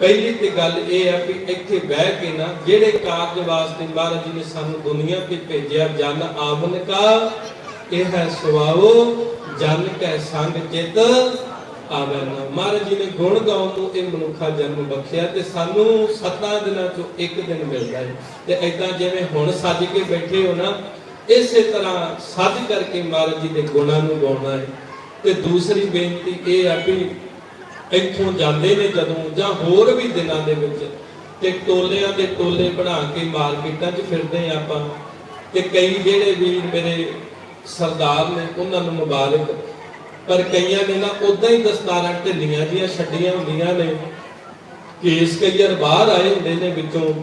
ਪਹਿਲੀ ਤੇ ਗੱਲ ਇਹ ਹੈ ਵੀ ਇੱਥੇ ਬਹਿ ਕੇ ਨਾ ਜਿਹੜੇ ਕਾਰਜ ਵਾਸਤੇ ਮਹਾਰਾਜ ਜੀ ਨੇ ਸਾਨੂੰ ਦੁਨੀਆ ਤੇ ਭੇਜਿਆ, ਜਨ ਆਵਨ ਕਾ ਇਹ ਹੈ ਸੁਆਓ, ਜਨ ਕੈ ਸੰਗ ਚਿਤ ਆਵੈ ਨਾ। ਮਹਾਰਾਜ ਜੀ ਨੇ ਗੁਣ ਗਾਉਣ ਨੂੰ ਇਹ ਮਨੁੱਖਾ ਜਨਮ ਬਖਸ਼ਿਆ ਤੇ ਸਾਨੂੰ ਸੱਤਾਂ ਦਿਨਾਂ ਚੋਂ ਇੱਕ ਦਿਨ ਮਿਲਦਾ ਹੈ। ਤੇ ਐਦਾਂ ਜਿਵੇਂ ਹੁਣ ਸੱਜ ਕੇ ਬੈਠੇ ਹੋ ਨਾ, ਇਸੇ ਤਰ੍ਹਾਂ ਸੱਜ ਕਰਕੇ ਮਹਾਰਾਜ ਜੀ ਦੇ ਗੁਣਾਂ ਨੂੰ ਗਾਉਣਾ ਹੈ। ਤੇ ਦੂਸਰੀ ਬੇਨਤੀ ਇਹ ਆ ਵੀ ਇੱਥੋਂ ਜਾਂਦੇ ਨੇ ਜਦੋਂ, ਜਾਂ ਹੋਰ ਵੀ ਦਿਨਾਂ ਦੇ ਵਿੱਚ ਤੇ ਟੋਲਿਆਂ ਦੇ ਟੋਲੇ ਬਣਾ ਕੇ ਮਾਰਕੀਟਾਂ 'ਚ ਫਿਰਦੇ ਆਪਾਂ। ਤੇ ਕਈ ਜਿਹੜੇ ਵੀਰ ਮੇਰੇ ਸਰਦਾਰ ਨੇ, ਉਹਨਾਂ ਨੂੰ ਮੁਬਾਰਕ। ਪਰ ਕਈਆਂ ਨੇ ਨਾ ਉਦਾਂ ਹੀ ਦਸਤਾਰਾਂ ਢਿੱਲੀਆਂ ਜੀਆਂ ਛੱਡੀਆਂ ਹੁੰਦੀਆਂ ਨੇ। ਕੇਸ ਕਈ ਵਾਰ ਬਾਹਰ ਆਏ ਹੁੰਦੇ ਨੇ ਵਿੱਚੋਂ,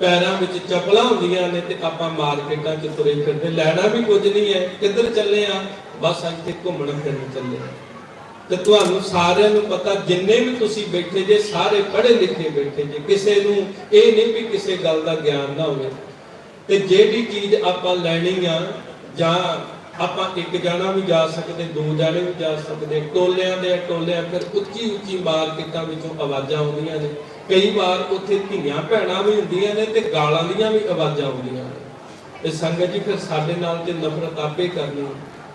ਪੈਰਾਂ ਵਿੱਚ ਚੱਪਲਾਂ ਹੁੰਦੀਆਂ ਨੇ ਤੇ ਆਪਾਂ ਮਾਰਕੀਟਾਂ 'ਚ ਤੁਰੇ ਫਿਰਦੇ। ਲੈਣਾ ਵੀ ਕੁਝ ਨਹੀਂ ਹੈ, ਕਿੱਧਰ ਚੱਲੇ ਆ ਬਸ ਇੱਥੇ ਘੁੰਮਣ ਫਿਰਨ ਚੱਲੇ ਆ ਤੇ ਤੁਹਾਨੂੰ ਸਾਰਿਆਂ ਨੂੰ ਪਤਾ, ਜਿੰਨੇ ਵੀ ਤੁਸੀਂ ਬੈਠੇ ਜੇ, ਸਾਰੇ ਪੜ੍ਹੇ ਲਿਖੇ ਬੈਠੇ ਜੇ, ਕਿਸੇ ਨੂੰ ਇਹ ਨਹੀਂ ਵੀ ਕਿਸੇ ਗੱਲ ਦਾ ਗਿਆਨ ਨਾ ਹੋਵੇ। ਤੇ ਜਿਹੜੀ ਚੀਜ਼ ਆਪਾਂ ਲੈਣੀ ਆ, ਜਾਂ ਆਪਾਂ ਇੱਕ ਜਾਣਾ ਵੀ ਜਾ ਸਕਦੇ, ਦੋ ਜਾਣੇ ਵੀ ਜਾ ਸਕਦੇ, ਟੋਲਿਆਂ ਦੇ ਟੋਲਿਆਂ, ਫਿਰ ਉੱਚੀ ਉੱਚੀ ਮਾਰਕੀਟਾਂ ਵਿੱਚੋਂ ਆਵਾਜ਼ਾਂ ਆਉਂਦੀਆਂ ਨੇ। ਕਈ ਵਾਰ ਉੱਥੇ ਧੀਆਂ ਭੈਣਾਂ ਵੀ ਹੁੰਦੀਆਂ ਨੇ ਤੇ ਗਾਲਾਂ ਦੀਆਂ ਵੀ ਆਵਾਜ਼ਾਂ ਆਉਂਦੀਆਂ ਨੇ। ਤੇ ਸੰਗਤ ਜੀ, ਫਿਰ ਸਾਡੇ ਨਾਲ ਤੇ ਨਫ਼ਰਤ ਆਪੇ ਕਰਨੀ।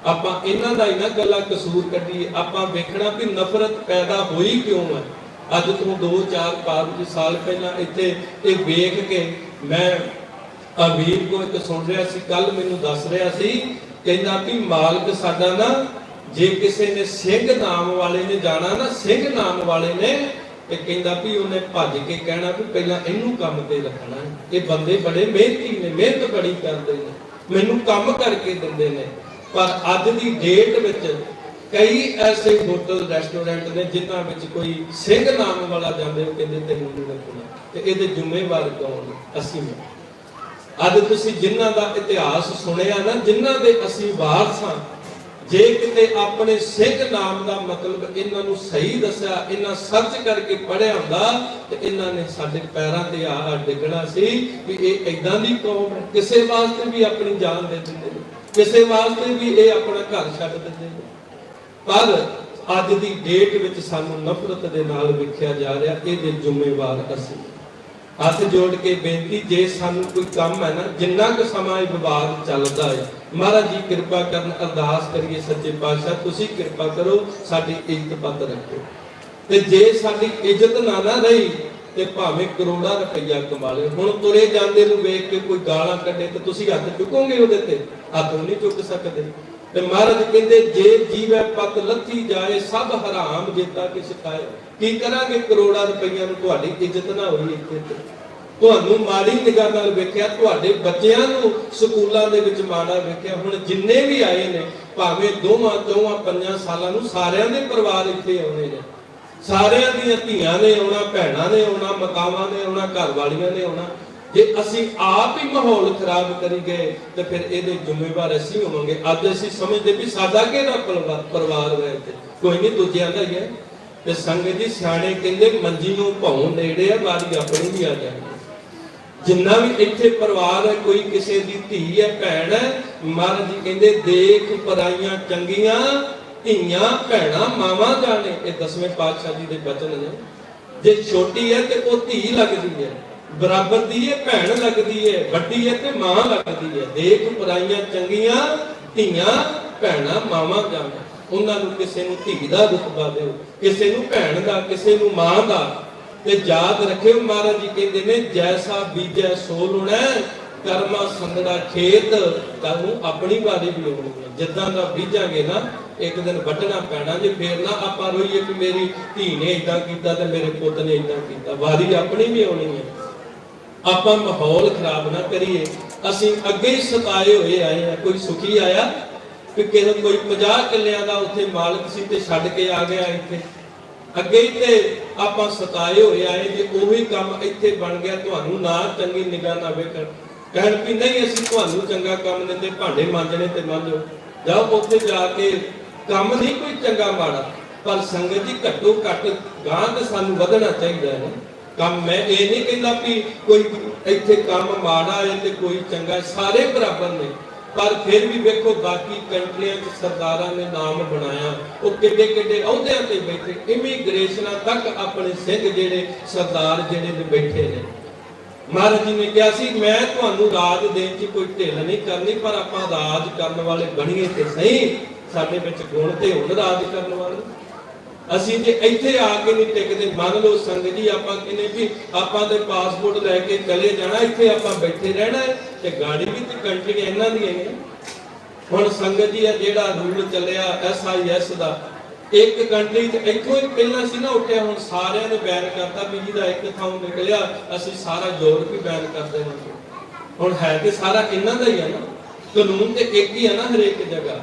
ਆਪਾਂ ਇਹਨਾਂ ਦਾ ਹੀ ਨਾ ਗੱਲਾਂ ਕਸੂਰ ਕੱਢੀਏ। ਆਪਾਂ ਵੇਖਣਾ ਵੀ ਨਫ਼ਰਤ ਪੈਦਾ ਹੋਈ ਕਿਉਂ ਹੈ ਅੱਜ ਤੋਂ 2 4 5 ਸਾਲ ਪਹਿਲਾਂ ਇੱਥੇ ਇਹ ਵੇਖ ਕੇ ਮੈਂ ਆ ਕੋ ਇੱਕ ਸੁਣ ਰਿਹਾ ਸੀ ਕੱਲ ਮੈਨੂੰ ਦੱਸ ਰਿਹਾ ਸੀ, ਕਹਿੰਦਾ ਵੀ ਮਾਲਕ ਸਾਡਾ ਨਾ, ਜੇ ਕਿਸੇ ਨੇ ਸਿੰਘ ਨਾਮ ਵਾਲੇ ਨੇ ਜਾਣਾ ਨਾ, ਸਿੰਘ ਨਾਮ ਵਾਲੇ ਨੇ, ਤੇ ਕਹਿੰਦਾ ਵੀ ਉਹਨੇ ਭੱਜ ਕੇ ਕਹਿਣਾ ਵੀ ਪਹਿਲਾਂ ਇਹਨੂੰ ਕੰਮ ਤੇ ਰੱਖਣਾ ਇਹ ਬੰਦੇ ਬੜੇ ਮਿਹਨਤੀ ਨੇ, ਮਿਹਨਤ ਬੜੀ ਕਰਦੇ ਨੇ। ਮੈਨੂੰ ਕੰਮ ਕਰਕੇ ਦਿੰਦੇ ਨੇ। ਪਰ ਅੱਜ ਦੀ ਡੇਟ ਵਿੱਚ ਕਈ ਐਸੇ ਹੋਟਲ ਰੈਸਟੋਰੈਂਟ ਨੇ ਜਿਨ੍ਹਾਂ ਵਿੱਚ ਕੋਈ ਸਿੰਘ ਨਾਮ ਵਾਲਾ ਜਾਂਦੇ ਉਹ ਕਹਿੰਦੇ ਤੈਨੂੰ ਨਹੀਂ ਰੱਖਣਾ ਤੇ ਇਹਦੇ ਜ਼ਿੰਮੇਵਾਰ ਕੌਣ ਅਸੀਂ ਅੱਜ ਤੁਸੀਂ ਜਿਨ੍ਹਾਂ ਦਾ ਇਤਿਹਾਸ ਸੁਣਿਆ ਨਾ, ਜਿਨ੍ਹਾਂ ਦੇ ਅਸੀਂ ਵਾਰਸ ਹਾਂ, ਜੇ ਕਿਤੇ ਆਪਣੇ ਸਿੰਘ ਨਾਮ ਦਾ ਮਤਲਬ ਇਹਨਾਂ ਨੂੰ ਸਹੀ ਦੱਸਿਆ, ਇਹਨਾਂ ਸਰਚ ਕਰਕੇ ਪੜਿਆ ਹੁੰਦਾ ਤੇ ਇਹਨਾਂ ਨੇ ਸਾਡੇ ਪੈਰਾਂ ਤੇ ਆ ਡਿੱਗਣਾ ਸੀ ਵੀ ਇਹ ਇਦਾਂ ਦੀ ਕੌਮ ਕਿਸੇ ਵਾਸਤੇ ਵੀ ਆਪਣੀ ਜਾਨ ਦੇ ਦਿੰਦੇ ਨੇ। ਕਿਸੇ ਵਾਸਤੇ ਵੀ ਇਹ ਆਪਣਾ ਘਰ ਛੱਡ ਦਿੰਦੇ ਪਰ ਅੱਜ ਦੀ ਡੇਟ ਵਿੱਚ ਸਾਨੂੰ ਨਫ਼ਰਤ ਦੇ ਨਾਲ ਵੇਖਿਆ ਜਾ ਰਿਹਾ ਇਹਦੇ ਜ਼ਿੰਮੇਵਾਰ ਅਸੀਂ। ਹੱਥ ਜੋੜ ਕੇ ਬੇਨਤੀ, ਜੇ ਸਾਨੂੰ ਕੋਈ ਕੰਮ ਹੈ ਨਾ, ਜਿੰਨਾ ਕੁ ਸਮਾਂ ਇਹ ਵਿਵਾਦ ਚੱਲਦਾ ਹੈ, ਮਹਾਰਾਜ ਜੀ ਕਿਰਪਾ ਕਰਨ, ਅਰਦਾਸ ਕਰੀਏ ਸੱਚੇ ਪਾਤਸ਼ਾਹ, ਤੁਸੀਂ ਕਿਰਪਾ ਕਰੋ, ਸਾਡੀ ਇੱਜ਼ਤ ਪੱਤ ਰੱਖੋ। ਤੇ ਜੇ ਸਾਡੀ ਇੱਜ਼ਤ ਨਾ ਨਾ ਰਹੀ, ਤੇ ਭਾਵੇਂ ਕਰੋੜਾਂ ਰੁਪਈਆ ਕਮਾ ਲੇ ਹੁਣ ਤੁਰੇ ਜਾਂਦੇ ਨੂੰ ਵੇਖ ਕੇ ਕੋਈ ਗਾਲਾਂ ਕੱਢੇ, ਤੇ ਤੁਸੀਂ ਹੱਥ ਚੁੱਕੋਗੇ ਉਹਦੇ ਤੇ? ਹੱਥ ਨਹੀਂ ਚੁੱਕ ਸਕਦੇ। ਤੇ ਮਹਾਰਾਜ ਕਹਿੰਦੇ, ਜੇ ਜੀਵੈ ਪਤ ਲੱਥੀ ਜਾਏ, ਸਭ ਹਰਾਮ ਜੇਤਾ ਕਿ ਸਿਖਾਏ ਕੀ ਕਰਾਂਗੇ ਕਰੋੜਾਂ ਰੁਪਈਆ ਨੂੰ? ਤੁਹਾਡੀ ਇੱਜ਼ਤ ਨਾ ਹੋਈ ਇੱਥੇ ਤੇ। ਤੁਹਾਨੂੰ ਮਾੜੀ ਨਿਗਾਹ ਨਾਲ ਵੇਖਿਆ, ਤੁਹਾਡੇ ਬੱਚਿਆਂ ਨੂੰ ਸਕੂਲਾਂ ਦੇ ਵਿੱਚ ਮਾੜਾ ਵੇਖਿਆ। ਹੁਣ ਜਿੰਨੇ ਵੀ ਆਏ ਨੇ, ਭਾਵੇਂ ਦੋਵਾਂ, ਚੌਵਾਂ, ਪੰਜਾਂ ਸਾਲਾਂ ਨੂੰ ਸਾਰਿਆਂ ਦੇ ਪਰਿਵਾਰ ਇੱਥੇ ਆਉਣੇ ਨੇ। ਸਾਰਿਆਂ ਦੀਆਂ ਧੀਆਂ ਨੇ ਆਉਣਾ, ਭੈਣਾਂ ਨੇ ਆਉਣਾ, ਮਕਾਵਾਂ ਨੇ ਆਉਣਾ ਘਰ ਵਾਲੀਆਂ ਨੇ ਆਉਣਾ। ਜੇ ਅਸੀਂ ਆਪ ਹੀ ਮਾਹੌਲ ਖਰਾਬ ਕਰੀ ਗਏ, ਤੇ ਫਿਰ ਇਹਦੇ ਜ਼ਿੰਮੇਵਾਰ ਅਸੀਂ ਹੋਵਾਂਗੇ। ਅੱਜ ਅਸੀਂ ਸਮਝਦੇ ਵੀ ਸਾਡਾ ਕਿਹੜਾ ਪਰਿਵਾਰ ਹੈ ਕੋਈ ਨਹੀਂ, ਦੂਜਿਆਂ ਦਾ ਹੀ ਹੈ। ਤੇ ਸੰਗਤ ਜੀ ਸਿਆਣੇ ਕਹਿੰਦੇ, ਮੰਜੀ ਨੂੰ ਭੌਂ ਨੇੜੇ ਆ ਵਾਰੀ ਆਪਣੀ ਵੀ ਆ ਜਾਂਦੀ ਜਿੰਨਾ ਵੀ ਇੱਥੇ ਪਰਿਵਾਰ ਹੈ, ਕੋਈ ਕਿਸੇ ਦੀ ਧੀ ਹੈ, ਭੈਣ ਹੈ, ਮਹਾਰਾਜ ਜੀ ਕਹਿੰਦੇ, ਦੇਖ ਪਰਾਈਆਂ ਚੰਗੀਆਂ, ਧੀਆਂ, ਭੈਣਾਂ, ਮਾਵਾਂ ਜਾਣੇ। ਇਹ ਦਸਵੇਂ ਪਾਤਸ਼ਾਹ ਜੀ ਦੇ ਬਚਨ ਨੇ। ਜੇ ਛੋਟੀ ਹੈ ਤੇ ਉਹ ਧੀ ਲੱਗਦੀ ਹੈ। ਬਰਾਬਰ ਦੀ ਹੈ ਭੈਣ ਲੱਗਦੀ ਹੈ ਵੱਡੀ ਹੈ ਤੇ ਮਾਂ ਲੱਗਦੀ ਹੈ ਦੇਖ ਪਰਾਈਆਂ ਚੰਗੀਆਂ, ਧੀਆਂ, ਭੈਣਾਂ ਮਾਵਾਂ ਜਾਣੇ ਉਹਨਾਂ ਨੂੰ ਕਿਸੇ ਨੂੰ ਧੀ ਦਾ ਰੁਤਬਾ ਦਿਓ, ਕਿਸੇ ਨੂੰ ਭੈਣ ਦਾ, ਕਿਸੇ ਨੂੰ ਮਾਂ ਦਾ। ਤੇ ਯਾਦ ਰੱਖਿਓ ਮਹਾਰਾਜ ਜੀ ਕਹਿੰਦੇ ਨੇ, ਜੈਸਾ ਬੀਜੈ ਸੋ ਲੁਣੈ ਕਰਮਾ ਸੰਗੜਾ ਖੇਤ ਕਾਨੂੰ ਆਪਣੀ ਵਾਰੀ ਵੀ ਆਉਣੀ ਹੈ ਜਿੱਦਾਂ ਦਾ ਬੀਜਾਂਗੇ ਨਾ, ਇੱਕ ਦਿਨ ਵੱਢਣਾ ਪੈਣਾ ਜੇ, ਫੇਰ ਨਾ ਆਪਾਂ ਰੋਈਏ ਕਿ ਮੇਰੀ ਧੀ ਨੇ ਇਦਾਂ ਕੀਤਾ ਤੇ ਮੇਰੇ ਪੁੱਤ ਨੇ ਇਦਾਂ ਕੀਤਾ। ਵਾਰੀ ਆਪਣੀ ਵੀ ਆਉਣੀ ਹੈ ਆਪਾਂ ਮਾਹੌਲ ਖਰਾਬ ਨਾ ਕਰੀਏ। ਅਸੀਂ ਅੱਗੇ ਸਤਾਏ ਹੋਏ ਆਏ ਆ ਕੋਈ ਸੁਖੀ ਆਇਆ? ਕਿ ਕਿਸੇ ਕੋਈ 50 ਕਿੱਲਿਆਂ ਦਾ ਉੱਥੇ ਮਾਲਕ ਸੀ ਤੇ ਛੱਡ ਕੇ ਆ ਗਿਆ ਇੱਥੇ। ਅੱਗੇ ਤੇ ਆਪਾਂ ਸਤਾਏ ਹੋਏ ਆਏ ਜੇ ਉਹੀ ਕੰਮ ਇੱਥੇ ਬਣ ਗਿਆ। ਤੁਹਾਨੂੰ ਨਾ ਚੰਗੀ ਨਿਗਾਹ ਨਾ ਵੇਖਣ। ਕਹਿਣ ਕਿ ਨਹੀਂ, ਅਸੀਂ ਤੁਹਾਨੂੰ ਚੰਗਾ ਕੰਮ ਦਿੰਦੇ ਭਾਂਡੇ ਮਾਂਜਣੇ ਤੇ ਮਾਂਜੋ। ਜਾਓ ਉੱਥੇ ਜਾ ਕੇ ਕੰਮ ਨਹੀਂ ਕੋਈ ਚੰਗਾ ਮਾੜਾ, ਪਰ ਸੰਗਤ ਜੀ ਘੱਟੋ ਘੱਟ ਗਾਂ ਤੇ ਸਾਨੂੰ ਵਧਣਾ ਚਾਹੀਦਾ ਹੈ। ਕੰਮ ਮੈਂ ਇਹ ਨਹੀਂ ਕਹਿੰਦਾ ਵੀ ਕੋਈ ਇੱਥੇ ਕੰਮ ਮਾੜਾ ਹੈ ਤੇ ਕੋਈ ਚੰਗਾ ਸਾਰੇ ਬਰਾਬਰ ਨੇ। ਪਰ ਫਿਰ ਵੀ ਵੇਖੋ, ਬਾਕੀ ਕੰਟਰੀਆਂ 'ਚ ਸਰਦਾਰਾਂ ਨੇ ਨਾਮ ਬਣਾਇਆ। ਉਹ ਕਿੱਡੇ ਕਿੱਡੇ ਅਹੁਦਿਆਂ ਤੇ ਬੈਠੇ ਇਮੀਗ੍ਰੇਸ਼ਨਾਂ ਤੱਕ ਆਪਣੇ ਸਿੰਘ ਜਿਹੜੇ ਸਰਦਾਰ ਜਿਹੜੇ ਨੇ ਬੈਠੇ ਨੇ। ਮਹਾਰਾਜ ਜੀ ਨੇ ਕਿਹਾ ਸੀ, ਮੈਂ ਤੁਹਾਨੂੰ ਰਾਜ ਦੇਣ 'ਚ ਕੋਈ ਢਿੱਲ ਨਹੀਂ ਕਰਨੀ, ਪਰ ਆਪਾਂ ਰਾਜ ਕਰਨ ਵਾਲੇ ਬਣੀਏ ਤੇ ਸਹੀ। ਸਾਡੇ ਵਿੱਚ ਗੁਣ ਤੇ ਹੋਣ ਰਾਜ ਕਰਨ ਵਾਲੇ ਅਸੀਂ ਜੇ ਇੱਥੇ ਆ ਕੇ ਨਹੀਂ ਟਿਕਦੇ, ਮੰਨ ਲਓ ਸੰਗਤ ਜੀ, ਆਪਾਂ ਕਹਿੰਦੇ ਵੀ ਆਪਾਂ ਤੇ ਪਾਸਪੋਰਟ ਲੈ ਕੇ ਚਲੇ ਜਾਣਾ, ਇੱਥੇ ਆਪਾਂ ਬੈਠੇ ਰਹਿਣਾ ਤੇ ਗਾੜੀ ਵੀ ਤੇ ਕੰਟਰੀਆਂ ਇਹਨਾਂ ਦੀਆਂ ਨੇ ਹੁਣ ਸੰਗਤ ਜੀ ਆ ਜਿਹੜਾ ਰੂਲ ਚੱਲਿਆ ਐਸਆਈਐਸ ਦਾ, ਇੱਕ ਕੰਟਰੀ ਤੇ ਇੱਥੋਂ ਹੀ ਪਹਿਲਾਂ ਸੀ ਨਾ ਉੱਠਿਆ, ਹੁਣ ਸਾਰਿਆਂ ਨੇ ਬੈਨ ਕਰਤਾ, ਵੀ ਜਿਹਦਾ ਇੱਕ ਥਾਂ ਨਿਕਲਿਆ, ਅਸੀਂ ਸਾਰਾ ਯੂਰਪ ਹੀ ਬੈਨ ਕਰ ਦੇਵਾਂਗੇ ਹੁਣ ਹੈ ਤੇ ਸਾਰਾ ਇਹਨਾਂ ਦਾ ਹੀ ਹੈ ਨਾ, ਕਾਨੂੰਨ ਤੇ ਇੱਕ ਹੀ ਹੈ ਨਾ ਹਰੇਕ ਜਗ੍ਹਾ।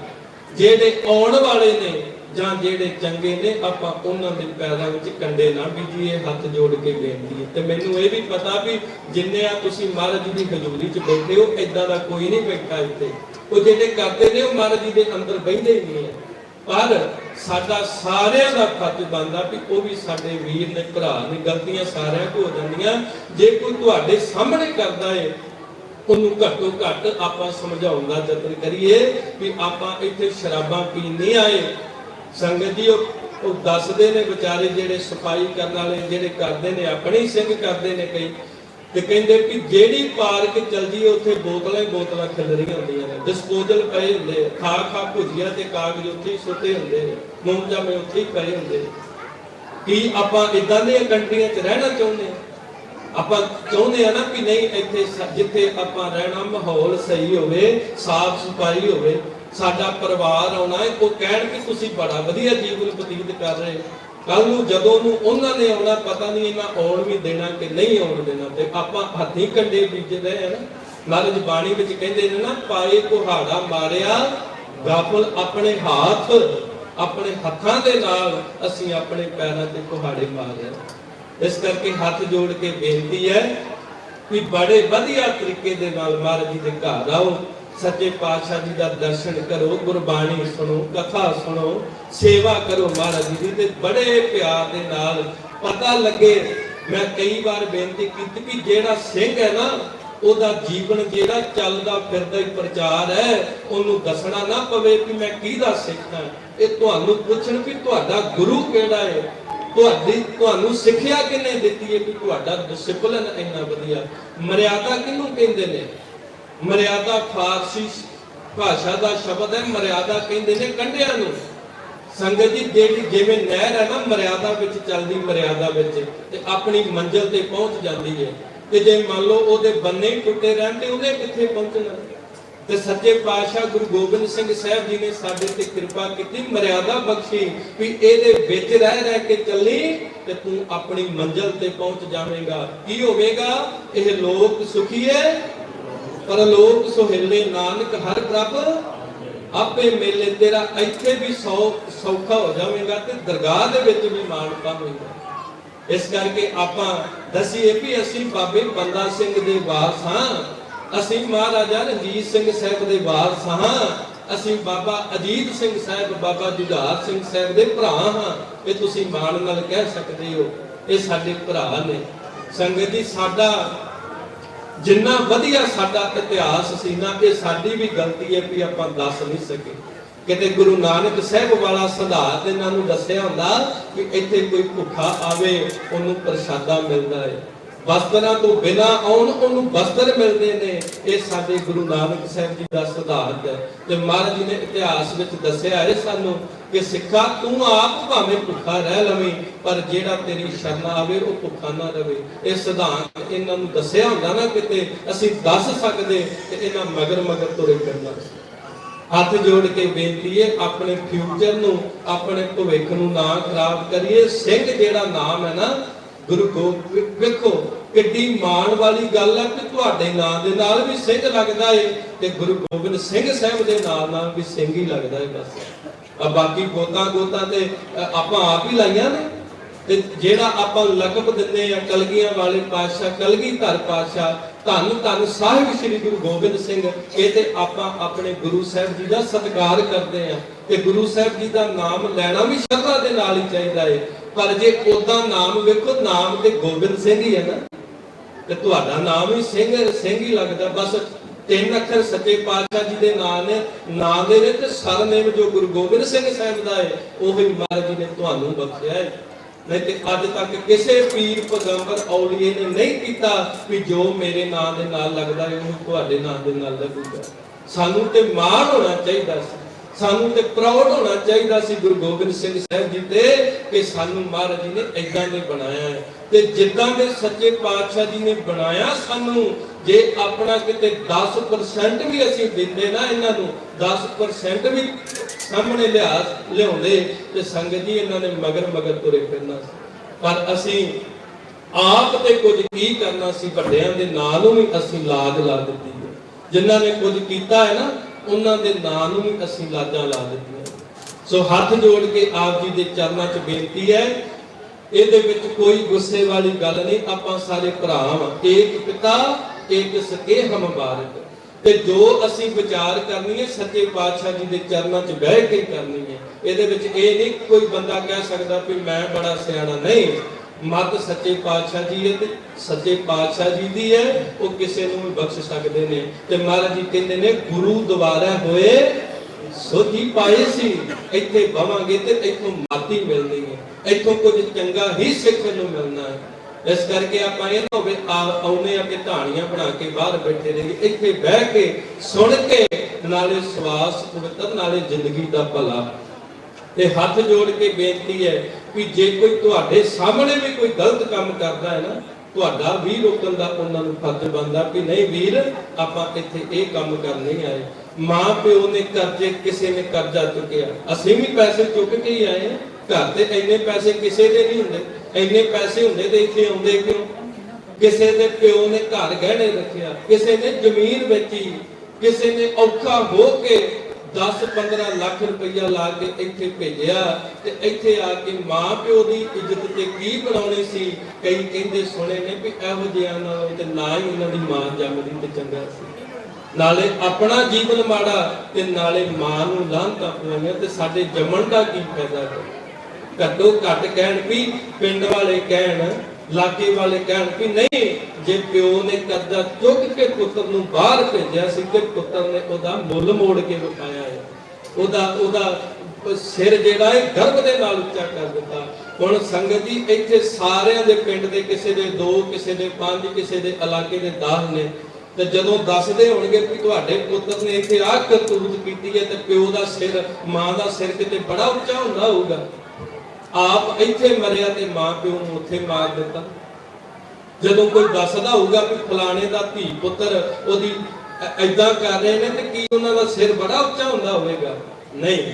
ਜਿਹੜੇ ਆਉਣ ਵਾਲੇ ਨੇ ਜਾਂ ਜਿਹੜੇ ਚੰਗੇ ਨੇ, ਆਪਾਂ ਉਹਨਾਂ ਦੇ ਪੈਰਾਂ ਵਿੱਚ ਕੰਡੇ ਨਾ ਬੀਜੀਏ, ਹੱਥ ਜੋੜ ਕੇ ਬੇਨਤੀ ਹੈ। ਤੇ ਮੈਨੂੰ ਇਹ ਵੀ ਪਤਾ ਵੀ ਜਿੰਨੇ ਆ ਤੁਸੀਂ ਮਹਾਰਾਜ ਦੀ ਹਜ਼ੂਰੀ 'ਚ ਬੈਠੇ ਹੋ ਇਦਾਂ ਦਾ ਕੋਈ ਨਹੀਂ ਬੈਠਾ ਇੱਥੇ। ਉਹ ਜਿਹੜੇ ਕਰਦੇ ਨੇ, ਉਹ ਮਹਾਰਾਜ ਜੀ ਦੇ ਅੰਦਰ ਬੈਠਦੇ ਹੀ ਨਹੀਂ ਪਰ ਸਾਡਾ ਸਾਰਿਆਂ ਦਾ ਫਰਜ਼ ਬਣਦਾ ਵੀ ਉਹ ਵੀ ਸਾਡੇ ਵੀਰ ਨੇ, ਭਰਾ ਨੇ, ਗਲਤੀਆਂ ਸਾਰਿਆਂ ਕੋ ਹੋ ਜਾਂਦੀਆਂ। ਜੇ ਕੋਈ ਤੁਹਾਡੇ ਸਾਹਮਣੇ ਕਰਦਾ ਏ, ਉਹਨੂੰ ਘੱਟੋ ਘੱਟ ਆਪਾਂ ਸਮਝਾਉਣ ਦਾ ਯਤਨ ਕਰੀਏ ਵੀ ਆਪਾਂ ਇੱਥੇ ਸ਼ਰਾਬਾਂ ਪੀਣ ਨਹੀਂ ਆਏ। ਸੰਗਤ ਜੀ, ਉਹ ਦੱਸਦੇ ਨੇ ਵਿਚਾਰੇ ਜਿਹੜੇ ਸਫ਼ਾਈ ਕਰਨ ਵਾਲੇ, ਜਿਹੜੇ ਕਰਦੇ ਨੇ, ਆਪਣੇ ਸਿੰਘ ਕਰਦੇ ਨੇ ਕਈ। ਤੇ ਕਹਿੰਦੇ ਵੀ ਜਿਹੜੀ ਪਾਰਕ ਚਲ ਜੀ ਉੱਥੇ ਬੋਤਲਾਂ ਹੀ ਬੋਤਲਾਂ ਖਿਲ ਰਹੀਆਂ ਹੁੰਦੀਆਂ ਨੇ। ਡਿਸਪੋਜ਼ਲ ਪਏ ਹੁੰਦੇ ਖਾ ਖਾ ਭੁਜੀਆ ਤੇ ਕਾਗਜ਼ ਉੱਥੇ ਸੁੱਤੇ ਹੁੰਦੇ ਨੇ। ਮੋਮਜਾਮੇ ਉੱਥੇ ਪਏ ਹੁੰਦੇ ਨੇ। ਕੀ ਆਪਾਂ ਇਦਾਂ ਦੀਆਂ ਕੰਟਰੀਆਂ 'ਚ ਰਹਿਣਾ ਚਾਹੁੰਦੇ ਹਾਂ ਆਪਾਂ ਚਾਹੁੰਦੇ ਆ ਨਾ ਕਿ ਨਹੀਂ, ਇੱਥੇ ਜਿੱਥੇ ਆਪਾਂ ਰਹਿਣਾ, ਮਾਹੌਲ ਸਹੀ ਹੋਵੇ ਸਾਫ਼ ਸਫ਼ਾਈ ਹੋਵੇ ਸਾਡਾ ਪਰਿਵਾਰ ਆਉਣਾ ਹੈ, ਉਹ ਕਹਿਣ ਕਿ ਤੁਸੀਂ ਬੜਾ ਵਧੀਆ ਜੀਵਨ ਬਤੀਤ ਕਰ ਰਹੇ ਕੱਲ ਨੂੰ ਜਦੋਂ ਨੂੰ ਉਹਨਾਂ ਨੇ ਆਉਣਾ, ਪਤਾ ਨਹੀਂ ਇਹਨਾਂ ਆਉਣ ਵੀ ਦੇਣਾ ਕਿ ਨਹੀਂ ਆਉਣ ਦੇਣਾ। ਤੇ ਆਪਾਂ ਹੱਥੀਂ ਕੰਡੇ ਬੀਜਦੇ ਆ ਨਾ। ਮਹਾਰਾਜ ਬਾਣੀ ਵਿੱਚ ਕਹਿੰਦੇ ਨੇ ਨਾ, ਪਾਏ ਕੁਹਾੜਾ ਮਾਰਿਆ, ਗਾਫਲ ਆਪਣੇ ਹੱਥ, ਆਪਣੇ ਹੱਥਾਂ ਦੇ ਨਾਲ ਅਸੀਂ ਆਪਣੇ ਪੈਰਾਂ ਤੇ ਕੁਹਾੜੇ ਮਾਰਿਆ ਇਸ ਕਰਕੇ ਹੱਥ ਜੋੜ ਕੇ ਬੇਨਤੀ ਹੈ ਕਿ ਬੜੇ ਵਧੀਆ ਤਰੀਕੇ ਦੇ ਨਾਲ ਮਹਾਰਾਜ ਜੀ ਦੇ ਘਰ ਆਓ। ਸੱਚੇ ਪਾਤਸ਼ਾਹ ਜੀ ਦਾ ਦਰਸ਼ਨ ਕਰੋ, ਗੁਰਬਾਣੀ ਸੁਣੋ, ਕਥਾ ਸੁਣੋ, ਸੇਵਾ ਕਰੋ ਮਹਾਰਾਜ ਜੀ ਦੀ ਬੜੇ ਪਿਆਰ ਦੇ ਨਾਲ ਪਤਾ ਲੱਗੇ। ਮੈਂ ਕਈ ਵਾਰ ਬੇਨਤੀ ਕੀਤੀ ਕਿ ਜਿਹੜਾ ਸਿੰਘ ਹੈ ਨਾ, ਉਹਦਾ ਜੀਵਨ ਜਿਹੜਾ ਚੱਲਦਾ ਫਿਰਦਾ ਹੀ ਪ੍ਰਚਾਰ ਹੈ, ਉਹਨੂੰ ਦੱਸਣਾ ਨਾ ਪਵੇ ਕਿ ਮੈਂ ਕਿਹਦਾ ਸਿੱਖ ਹਾਂ। ਇਹ ਤੁਹਾਨੂੰ ਪੁੱਛਣ ਵੀ ਤੁਹਾਡਾ ਗੁਰੂ ਕਿਹੜਾ ਹੈ? ਤੁਹਾਡੀ, ਤੁਹਾਨੂੰ ਸਿੱਖਿਆ ਕਿੰਨੇ ਦਿੱਤੀ ਹੈ ਕਿ ਤੁਹਾਡਾ ਡਿਸਪਲਿਨ ਇੰਨਾ ਵਧੀਆ? ਮਰਿਆਦਾ ਕਿਹਨੂੰ ਕਹਿੰਦੇ ਨੇ? ਮਰਿਆਦਾ ਫਾਰਸੀ ਭਾਸ਼ਾ ਦਾ ਸ਼ਬਦ ਹੈ, ਮਰਿਆਦਾ ਕਹਿੰਦੇ ਨੇ ਕੰਢਿਆਂ ਨੂੰ। ਸੰਗਤ ਜੀ, ਜਿਹੜੀ ਜਿਵੇਂ ਨਹਿਰ ਹੈ ਨਾ, ਮਰਿਆਦਾ ਵਿੱਚ ਚੱਲਦੀ, ਮਰਿਆਦਾ ਵਿੱਚ, ਤੇ ਆਪਣੀ ਮੰਜ਼ਿਲ ਤੇ ਪਹੁੰਚ ਜਾਂਦੀ ਹੈ। ਤੇ ਜੇ ਮੰਨ ਲਓ ਉਹਦੇ ਬੰਨੇ ਟੁੱਟੇ ਰਹਿਣ ਤੇ ਉਹਨੇ ਕਿੱਥੇ ਪਹੁੰਚਣਾ? ਤੇ ਸੱਚੇ ਪਾਤਸ਼ਾਹ ਗੁਰੂ ਗੋਬਿੰਦ ਸਿੰਘ ਸਾਹਿਬ ਜੀ ਨੇ ਸਾਡੇ ਤੇ ਕਿਰਪਾ ਕੀਤੀ, ਮਰਿਆਦਾ ਬਖਸ਼ੀ, ਵੀ ਇਹਦੇ ਵਿੱਚ ਰਹਿ ਰਹਿ ਕੇ ਚੱਲੀ ਤੇ ਤੂੰ ਆਪਣੀ ਮੰਜ਼ਿਲ ਤੇ ਪਹੁੰਚ ਜਾਵੇਂਗਾ। ਕੀ ਹੋਵੇਗਾ? ਇਹ ਲੋਕ ਸੁਖੀ ਹੈ ਪਰਲੋਕ ਸੁਹੇਲੇ ਨਾਨਕ, ਹਰ ਪ੍ਰਭ ਆਪੇ ਮੇਲੇ ਤੇਰਾ, ਇੱਥੇ ਵੀ ਸੌ, ਸੌਖਾ ਹੋ ਜਾਵੇਗਾ ਤੇ ਦਰਗਾਹ ਦੇ ਵਿੱਚ ਵੀ ਮਾਣ ਪਾਵੇਂਗਾ। ਇਸ ਕਰਕੇ ਆਪਾਂ ਦਸੀਏ ਵੀ ਅਸੀਂ ਬਾਬੇ ਬੰਦਾ ਸਿੰਘ ਦੇ ਵਾਰਸ ਹਾਂ। ਅਸੀਂ ਮਹਾਰਾਜਾ ਰਣਜੀਤ ਸਿੰਘ ਸਾਹਿਬ ਦੇ ਵਾਰਸ ਹਾਂ। ਅਸੀਂ ਬਾਬਾ ਅਜੀਤ ਸਿੰਘ ਸਾਹਿਬ, ਬਾਬਾ ਜੁਝਾਰ ਸਿੰਘ ਸਾਹਿਬ ਦੇ ਭਰਾ ਹਾਂ। ਇਹ ਤੁਸੀਂ ਮਾਣ ਨਾਲ ਕਹਿ ਸਕਦੇ ਹੋ, ਇਹ ਸਾਡੇ ਭਰਾ ਨੇ। ਸੰਗਤ ਜੀ, ਸਾਡਾ ਜਿੰਨਾ ਵਧੀਆ ਸਾਡਾ ਇਤਿਹਾਸ ਸੀ ਨਾ ਇਹ ਸਾਡੀ ਵੀ ਗਲਤੀ ਹੈ ਵੀ ਆਪਾਂ ਦੱਸ ਨਹੀਂ ਸਕੇ। ਕਿਤੇ ਗੁਰੂ ਨਾਨਕ ਸਾਹਿਬ ਵਾਲਾ ਸਿਧਾਂਤ ਇਹਨਾਂ ਨੂੰ ਦੱਸਿਆ ਹੁੰਦਾ ਕਿ ਇੱਥੇ ਕੋਈ ਭੁੱਖਾ ਆਵੇ, ਉਹਨੂੰ ਪ੍ਰਸ਼ਾਦਾ ਮਿਲਦਾ ਹੈ। ਵਸਤਰਾਂ ਤੋਂ ਬਿਨਾ ਆਉਣ, ਉਹਨੂੰ ਵਸਤਰ ਮਿਲਦੇ ਨੇ। ਇਹ ਸਾਡੇ ਗੁਰੂ ਨਾਨਕ ਸਾਹਿਬ ਜੀ ਦਾ ਸਿਧਾਂਤ ਹੈ। ਤੇ ਮਹਾਰਾਜ ਜੀ ਨੇ ਇਤਿਹਾਸ ਵਿੱਚ ਦੱਸਿਆ ਹੈ ਸਾਨੂੰ ਕਿ ਸਿੱਖਾ, ਤੂੰ ਆਪ ਭਾਵੇਂ ਭੁੱਖਾ ਰਹਿ ਲਵੇਂ, ਪਰ ਜਿਹੜਾ ਤੇਰੀ ਸ਼ਰਨ ਆਵੇ, ਉਹ ਭੁੱਖਾ ਨਾ ਰਵੇ। ਇਹ ਸਿਧਾਂਤ ਇਹਨਾਂ ਨੂੰ ਦੱਸਿਆ ਹੁੰਦਾ ਨਾ ਕਿਤੇ, ਅਸੀਂ ਦੱਸ ਸਕਦੇ ਤੇ ਇਹਨਾਂ ਮਗਰ ਮਗਰ ਤੁਰੇ ਕਰਨਾ ਹੱਥ ਜੋੜ ਕੇ ਬੇਨਤੀ ਹੈ, ਆਪਣੇ ਫਿਊਚਰ ਨੂੰ, ਆਪਣੇ ਭਵਿੱਖ ਨੂੰ ਨਾ ਖਰਾਬ ਕਰੀਏ। ਸਿੰਘ ਜਿਹੜਾ ਨਾਮ ਹੈ ਨਾ ਗੁਰੂ ਗੋਬਿੰਦ ਵੇਖੋ, ਕਿੱਡੀ ਮਾਣ ਵਾਲੀ ਗੱਲ ਹੈ ਕਿ ਤੁਹਾਡੇ ਨਾਂ ਦੇ ਨਾਲ ਵੀ ਸਿੰਘ ਲੱਗਦਾ ਏ ਤੇ ਗੁਰੂ ਗੋਬਿੰਦ ਸਿੰਘ ਸਾਹਿਬ ਦੇ ਨਾਲ ਨਾਲ ਵੀ ਸਿੰਘ ਹੀ ਲੱਗਦਾ ਏ ਬਸ। ਆ ਬਾਕੀ ਗੋਤਾਂ ਗੋਤਾਂ ਤੇ ਆਪਾਂ ਆਪ ਹੀ ਲਾਈਆਂ ਨੇ। ਤੇ ਜਿਹੜਾ ਆਪਾਂ ਲਕਬ ਦਿੰਦੇ ਆ ਕਲਗੀਆਂ ਵਾਲੇ ਪਾਤਸ਼ਾਹ, ਕਲਗੀ ਧਰ ਪਾਤਸ਼ਾਹ ਧੰਨ ਧੰਨ ਸਾਹਿਬ ਸ੍ਰੀ ਗੁਰੂ ਗੋਬਿੰਦ ਸਿੰਘ। ਇਹ ਤੇ ਆਪਾਂ ਆਪਣੇ ਗੁਰੂ ਸਾਹਿਬ ਜੀ ਦਾ ਸਤਿਕਾਰ ਕਰਦੇ ਆ ਤੇ ਗੁਰੂ ਸਾਹਿਬ ਜੀ ਦਾ ਨਾਮ ਲੈਣਾ ਵੀ ਸ਼ਰਧਾ ਦੇ ਨਾਲ ਹੀ ਚਾਹੀਦਾ ਏ। ਪਰ ਜੇ ਉਦਾਂ ਨਾਮ ਵੇਖੋ, ਨਾਮ ਤੇ ਗੋਬਿੰਦ ਸਿੰਘ ਹੀ ਹੈ ਨਾ। ਤੇ ਤੁਹਾਡਾ ਨਾਮ ਹੀ ਸਿੰਘ ਸਿੰਘ ਹੀ ਲੱਗਦਾ। ਬਸ ਤਿੰਨ ਅੱਖਰ ਸੱਚੇ ਪਾਤਸ਼ਾਹ ਜੀ ਦੇ ਨਾਂ ਨੇ, ਨਾਂ ਦੇ ਨੇ ਤੇ ਸਰਨੇਮ ਜੋ ਗੁਰੂ ਗੋਬਿੰਦ ਸਿੰਘ ਸਾਹਿਬ ਦਾ ਹੈ ਉਹ ਹੀ ਮਹਾਰਾਜ ਜੀ ਨੇ ਤੁਹਾਨੂੰ ਬਖਸ਼ਿਆ ਹੈ ਨਹੀਂ ਤੇ ਅੱਜ ਤੱਕ ਕਿਸੇ ਪੀਰ ਪੈਗੰਬਰ ਔਲੀਏ ਨੇ ਨਹੀਂ ਕੀਤਾ ਵੀ ਜੋ ਮੇਰੇ ਨਾਮ ਦੇ ਨਾਲ ਲੱਗਦਾ ਹੈ, ਉਹ ਤੁਹਾਡੇ ਨਾਮ ਦੇ ਨਾਲ ਲੱਗੂਗਾ। ਸਾਨੂੰ ਤੇ ਮਾਣ ਹੋਣਾ ਚਾਹੀਦਾ ਸੀ। ਸਾਨੂੰ ਤੇ ਪ੍ਰਾਊਡ ਹੋਣਾ ਚਾਹੀਦਾ ਸੀ ਗੁਰੂ ਗੋਬਿੰਦ ਸਿੰਘ ਸਾਹਿਬ ਜੀ ਤੇ ਕਿ ਸਾਨੂੰ ਮਹਾਰਾਜ ਜੀ ਨੇ ਇਦਾਂ ਦੇ ਬਣਾਇਆ ਹੈ। ਤੇ ਜਿੱਦਾਂ ਦੇ ਸੱਚੇ ਪਾਤਸ਼ਾਹ ਜੀ ਨੇ ਬਣਾਇਆ ਸਾਨੂੰ ਜੇ ਆਪਣਾ ਕਿਤੇ 10% ਵੀ ਅਸੀਂ ਦਿੰਦੇ ਨਾ ਇਹਨਾਂ ਨੂੰ 10% ਵੀ ਸਾਹਮਣੇ ਲਿਆ ਲਿਆਉਂਦੇ ਤੇ ਸੰਗਤ ਜੀ ਇਹਨਾਂ ਨੇ ਮਗਰ ਮਗਰ ਤੁਰੇ ਫਿਰਨਾ ਪਰ ਅਸੀਂ ਆਪ ਤੇ ਕੁਝ ਕੀ ਕਰਨਾ ਸੀ, ਵੱਡਿਆਂ ਦੇ ਨਾਂ ਨੂੰ ਵੀ ਅਸੀਂ ਲਾਜ ਲਾ ਦਿੱਤੀ ਹੈ। ਜਿਨ੍ਹਾਂ ਨੇ ਕੁਝ ਕੀਤਾ ਹੈ ਨਾ, ਉਹਨਾਂ ਦੇ ਨਾਂ ਨੂੰ ਵੀ ਅਸੀਂ ਲਾਜਾਂ ਲਾ ਦਿੱਤੀਆਂ। ਸੋ ਹੱਥ ਜੋੜ ਕੇ ਆਪ ਜੀ ਦੇ ਚਰਨਾਂ 'ਚ ਬੇਨਤੀ ਹੈ, ਇਹਦੇ ਵਿੱਚ ਕੋਈ ਗੁੱਸੇ ਵਾਲੀ ਗੱਲ ਨਹੀਂ, ਆਪਾਂ ਸਾਰੇ ਭਰਾ ਏਕ ਪਿਤਾ ਏਕ ਸਕੇ ਹਮ ਤੇ ਜੋ ਅਸੀਂ ਵਿਚਾਰ ਕਰਨੀ ਹੈ, ਸੱਚੇ ਪਾਤਸ਼ਾਹ ਜੀ ਦੇ ਚਰਨਾਂ 'ਚ ਬਹਿ ਕੇ ਕਰਨੀ ਹੈ। ਇਹਦੇ ਵਿੱਚ ਇਹ ਨਹੀਂ ਕੋਈ ਬੰਦਾ ਕਹਿ ਸਕਦਾ ਵੀ ਮੈਂ ਬੜਾ ਸਿਆਣਾ ਨਹੀਂ। ਮਤ ਸੱਚੇ ਪਾਤਸ਼ਾਹ ਜੀ ਹੈ ਤੇ ਸੱਚੇ ਪਾਤਸ਼ਾਹ ਜੀ ਦੀ ਹੈ, ਉਹ ਕਿਸੇ ਨੂੰ ਵੀ ਬਖਸ਼ ਸਕਦੇ ਨੇ। ਤੇ ਮਹਾਰਾਜ ਜੀ ਕਹਿੰਦੇ ਨੇ, ਗੁਰੂ ਦੁਆਰਾ ਹੋਏ ਸੋਧੀ ਪਾਏ ਸੀ, ਇੱਥੇ ਬਵਾਂਗੇ ਤੇ ਇੱਥੋਂ ਮਾਤੀ ਮਿਲਣੀ ਹੈ। ਇੱਥੋਂ ਕੁਝ ਚੰਗਾ ਹੀ ਸਿੱਖਣ ਨੂੰ ਮਿਲਣਾ ਹੈ। ਇਸ ਕਰਕੇ ਆਪਾਂ ਇਹ ਨਾ ਹੋਵੇ ਆਉਨੇ ਆ ਕਿ ਢਾਣੀਆਂ ਬਣਾ ਕੇ ਬਾਹਰ ਬੈਠੇ ਰਹੀਏ ਇੱਥੇ ਬਹਿ ਕੇ ਸੁਣ ਕੇ ਨਾਲੇ ਸਵਾਸ ਪਵਿੱਤਰ, ਨਾਲੇ ਜ਼ਿੰਦਗੀ ਦਾ ਭਲਾ। ਤੇ ਹੱਥ ਜੋੜ ਕੇ ਬੇਨਤੀ ਹੈ ਕਿ ਜੇ ਕੋਈ ਤੁਹਾਡੇ ਸਾਹਮਣੇ ਵੀ ਕੋਈ ਗਲਤ ਕੰਮ ਕਰਦਾ ਹੈ ਨਾ, ਤੁਹਾਡਾ ਵੀ ਰੋਕਣ ਦਾ ਉਹਨਾਂ ਨੂੰ ਫਰਜ਼ ਬਣਦਾ ਕਿ ਨਹੀਂ ਵੀਰ, ਆਪਾਂ ਇੱਥੇ ਇਹ ਕੰਮ ਕਰਨ ਨਹੀਂ ਆਏ। ਮਾਂ ਪਿਓ ਨੇ ਕਰਜ਼ੇ ਕਿਸੇ ਨੇ ਕਰਜ਼ਾ ਚੁੱਕਿਆ। ਅਸੀਂ ਵੀ ਪੈਸੇ ਚੁੱਕ ਕੇ ਹੀ ਆਏ ਹਾਂ। ਘਰ ਤੇ ਇੰਨੇ ਪੈਸੇ ਕਿਸੇ ਦੇ ਨਹੀਂ ਹੁੰਦੇ। ਇੰਨੇ ਪੈਸੇ ਹੁੰਦੇ ਤੇ ਇੱਥੇ ਆਉਂਦੇ ਕਿਉਂ? ਕਿਸੇ ਦੇ ਪਿਓ ਨੇ ਘਰ ਗਹਿਣੇ ਰੱਖਿਆ, ਕਿਸੇ ਨੇ ਜ਼ਮੀਨ ਵੇਚੀ, ਕਿਸੇ ਨੇ ਔਖਾ ਹੋ ਕੇ 10-15 ਲੱਖ ਰੁਪਈਆ ਲਾ ਕੇ ਇੱਥੇ ਭੇਜਿਆ ਤੇ ਇੱਥੇ ਆ ਕੇ ਮਾਂ ਪਿਓ ਦੀ ਇੱਜ਼ਤ ਤੇ ਕੀ ਬਣਾਉਣੀ ਸੀ? ਕਈ ਕਹਿੰਦੇ ਸੁਣੇ ਨੇ ਵੀ ਇਹੋ ਜਿਹਾ ਨਾਲ ਤੇ ਨਾ ਹੀ ਉਹਨਾਂ ਦੀ ਮਾਂ ਜੰਮਦੀ ਤੇ ਚੰਗਾ ਸੀ। ਨਾਲੇ ਆਪਣਾ ਜੀਵਨ ਮਾੜਾ ਤੇ ਨਾਲੇ ਮਾਂ ਨੂੰ ਲਾਂਤਾਂ ਪਈਆਂ ਤੇ ਸਾਡੇ ਜੰਮਣ ਦਾ ਕੀ ਫਾਇਦਾ ਹੈ ਘੱਟੋ ਘੱਟ ਕਹਿਣ ਵੀ ਪਿੰਡ ਵਾਲੇ ਕਹਿਣ, ਲਾਗੇ ਵਾਲੇ ਕਹਿਣ ਵੀ ਨਹੀਂ, ਜੇ ਪਿਓ ਨੇ ਕਰਜ਼ਾ ਚੁੱਕ ਕੇ ਪੁੱਤਰ ਨੂੰ ਬਾਹਰ ਭੇਜਿਆ ਸੀ ਤੇ ਪੁੱਤਰ ਨੇ ਉਹਦਾ ਮੁੱਲ ਮੋੜ ਕੇ ਵਿਖਾਇਆ ਹੈ। ਉਹਦਾ ਉਹਦਾ ਸਿਰ ਜਿਹੜਾ ਹੈ ਗਰਭ ਦੇ ਨਾਲ ਉੱਚਾ ਕਰ ਦਿੱਤਾ। ਹੁਣ ਸੰਗਤ ਜੀ, ਇੱਥੇ ਸਾਰਿਆਂ ਦੇ ਪਿੰਡ ਦੇ ਕਿਸੇ ਦੇ ਦੋ, ਕਿਸੇ ਦੇ ਪੰਜ, ਕਿਸੇ ਦੇ ਇਲਾਕੇ ਦੇ 10 ਨੇ। ਤੇ ਜਦੋਂ ਦੱਸਦੇ ਹੋਣਗੇ ਕਿ ਤੁਹਾਡੇ ਪੁੱਤਰ ਨੇ ਇੱਥੇ ਆਹ ਕਰਤੂਤ ਕੀਤੀ ਹੈ ਤੇ ਪਿਓ ਦਾ ਸਿਰ, ਮਾਂ ਦਾ ਸਿਰ ਕਿਤੇ ਬੜਾ ਉੱਚਾ ਹੁੰਦਾ ਹੋਊਗਾ। ਆਪ ਇੱਥੇ ਮਰਿਆ ਤੇ ਮਾਂ ਪਿਓ ਨੂੰ ਉੱਥੇ ਮਾਰ ਦਿੱਤਾ। ਜਦੋਂ ਕੋਈ ਦੱਸਦਾ ਹੋਊਗਾ ਕਿ ਫਲਾਣੇ ਦਾ ਧੀ ਪੁੱਤਰ ਉਹਦੀ ਐਦਾਂ ਕਰ ਰਹੇ ਨੇ ਤੇ ਕੀ ਉਹਨਾਂ ਦਾ ਸਿਰ ਬੜਾ ਉੱਚਾ ਹੁੰਦਾ ਹੋਵੇਗਾ? ਨਹੀਂ।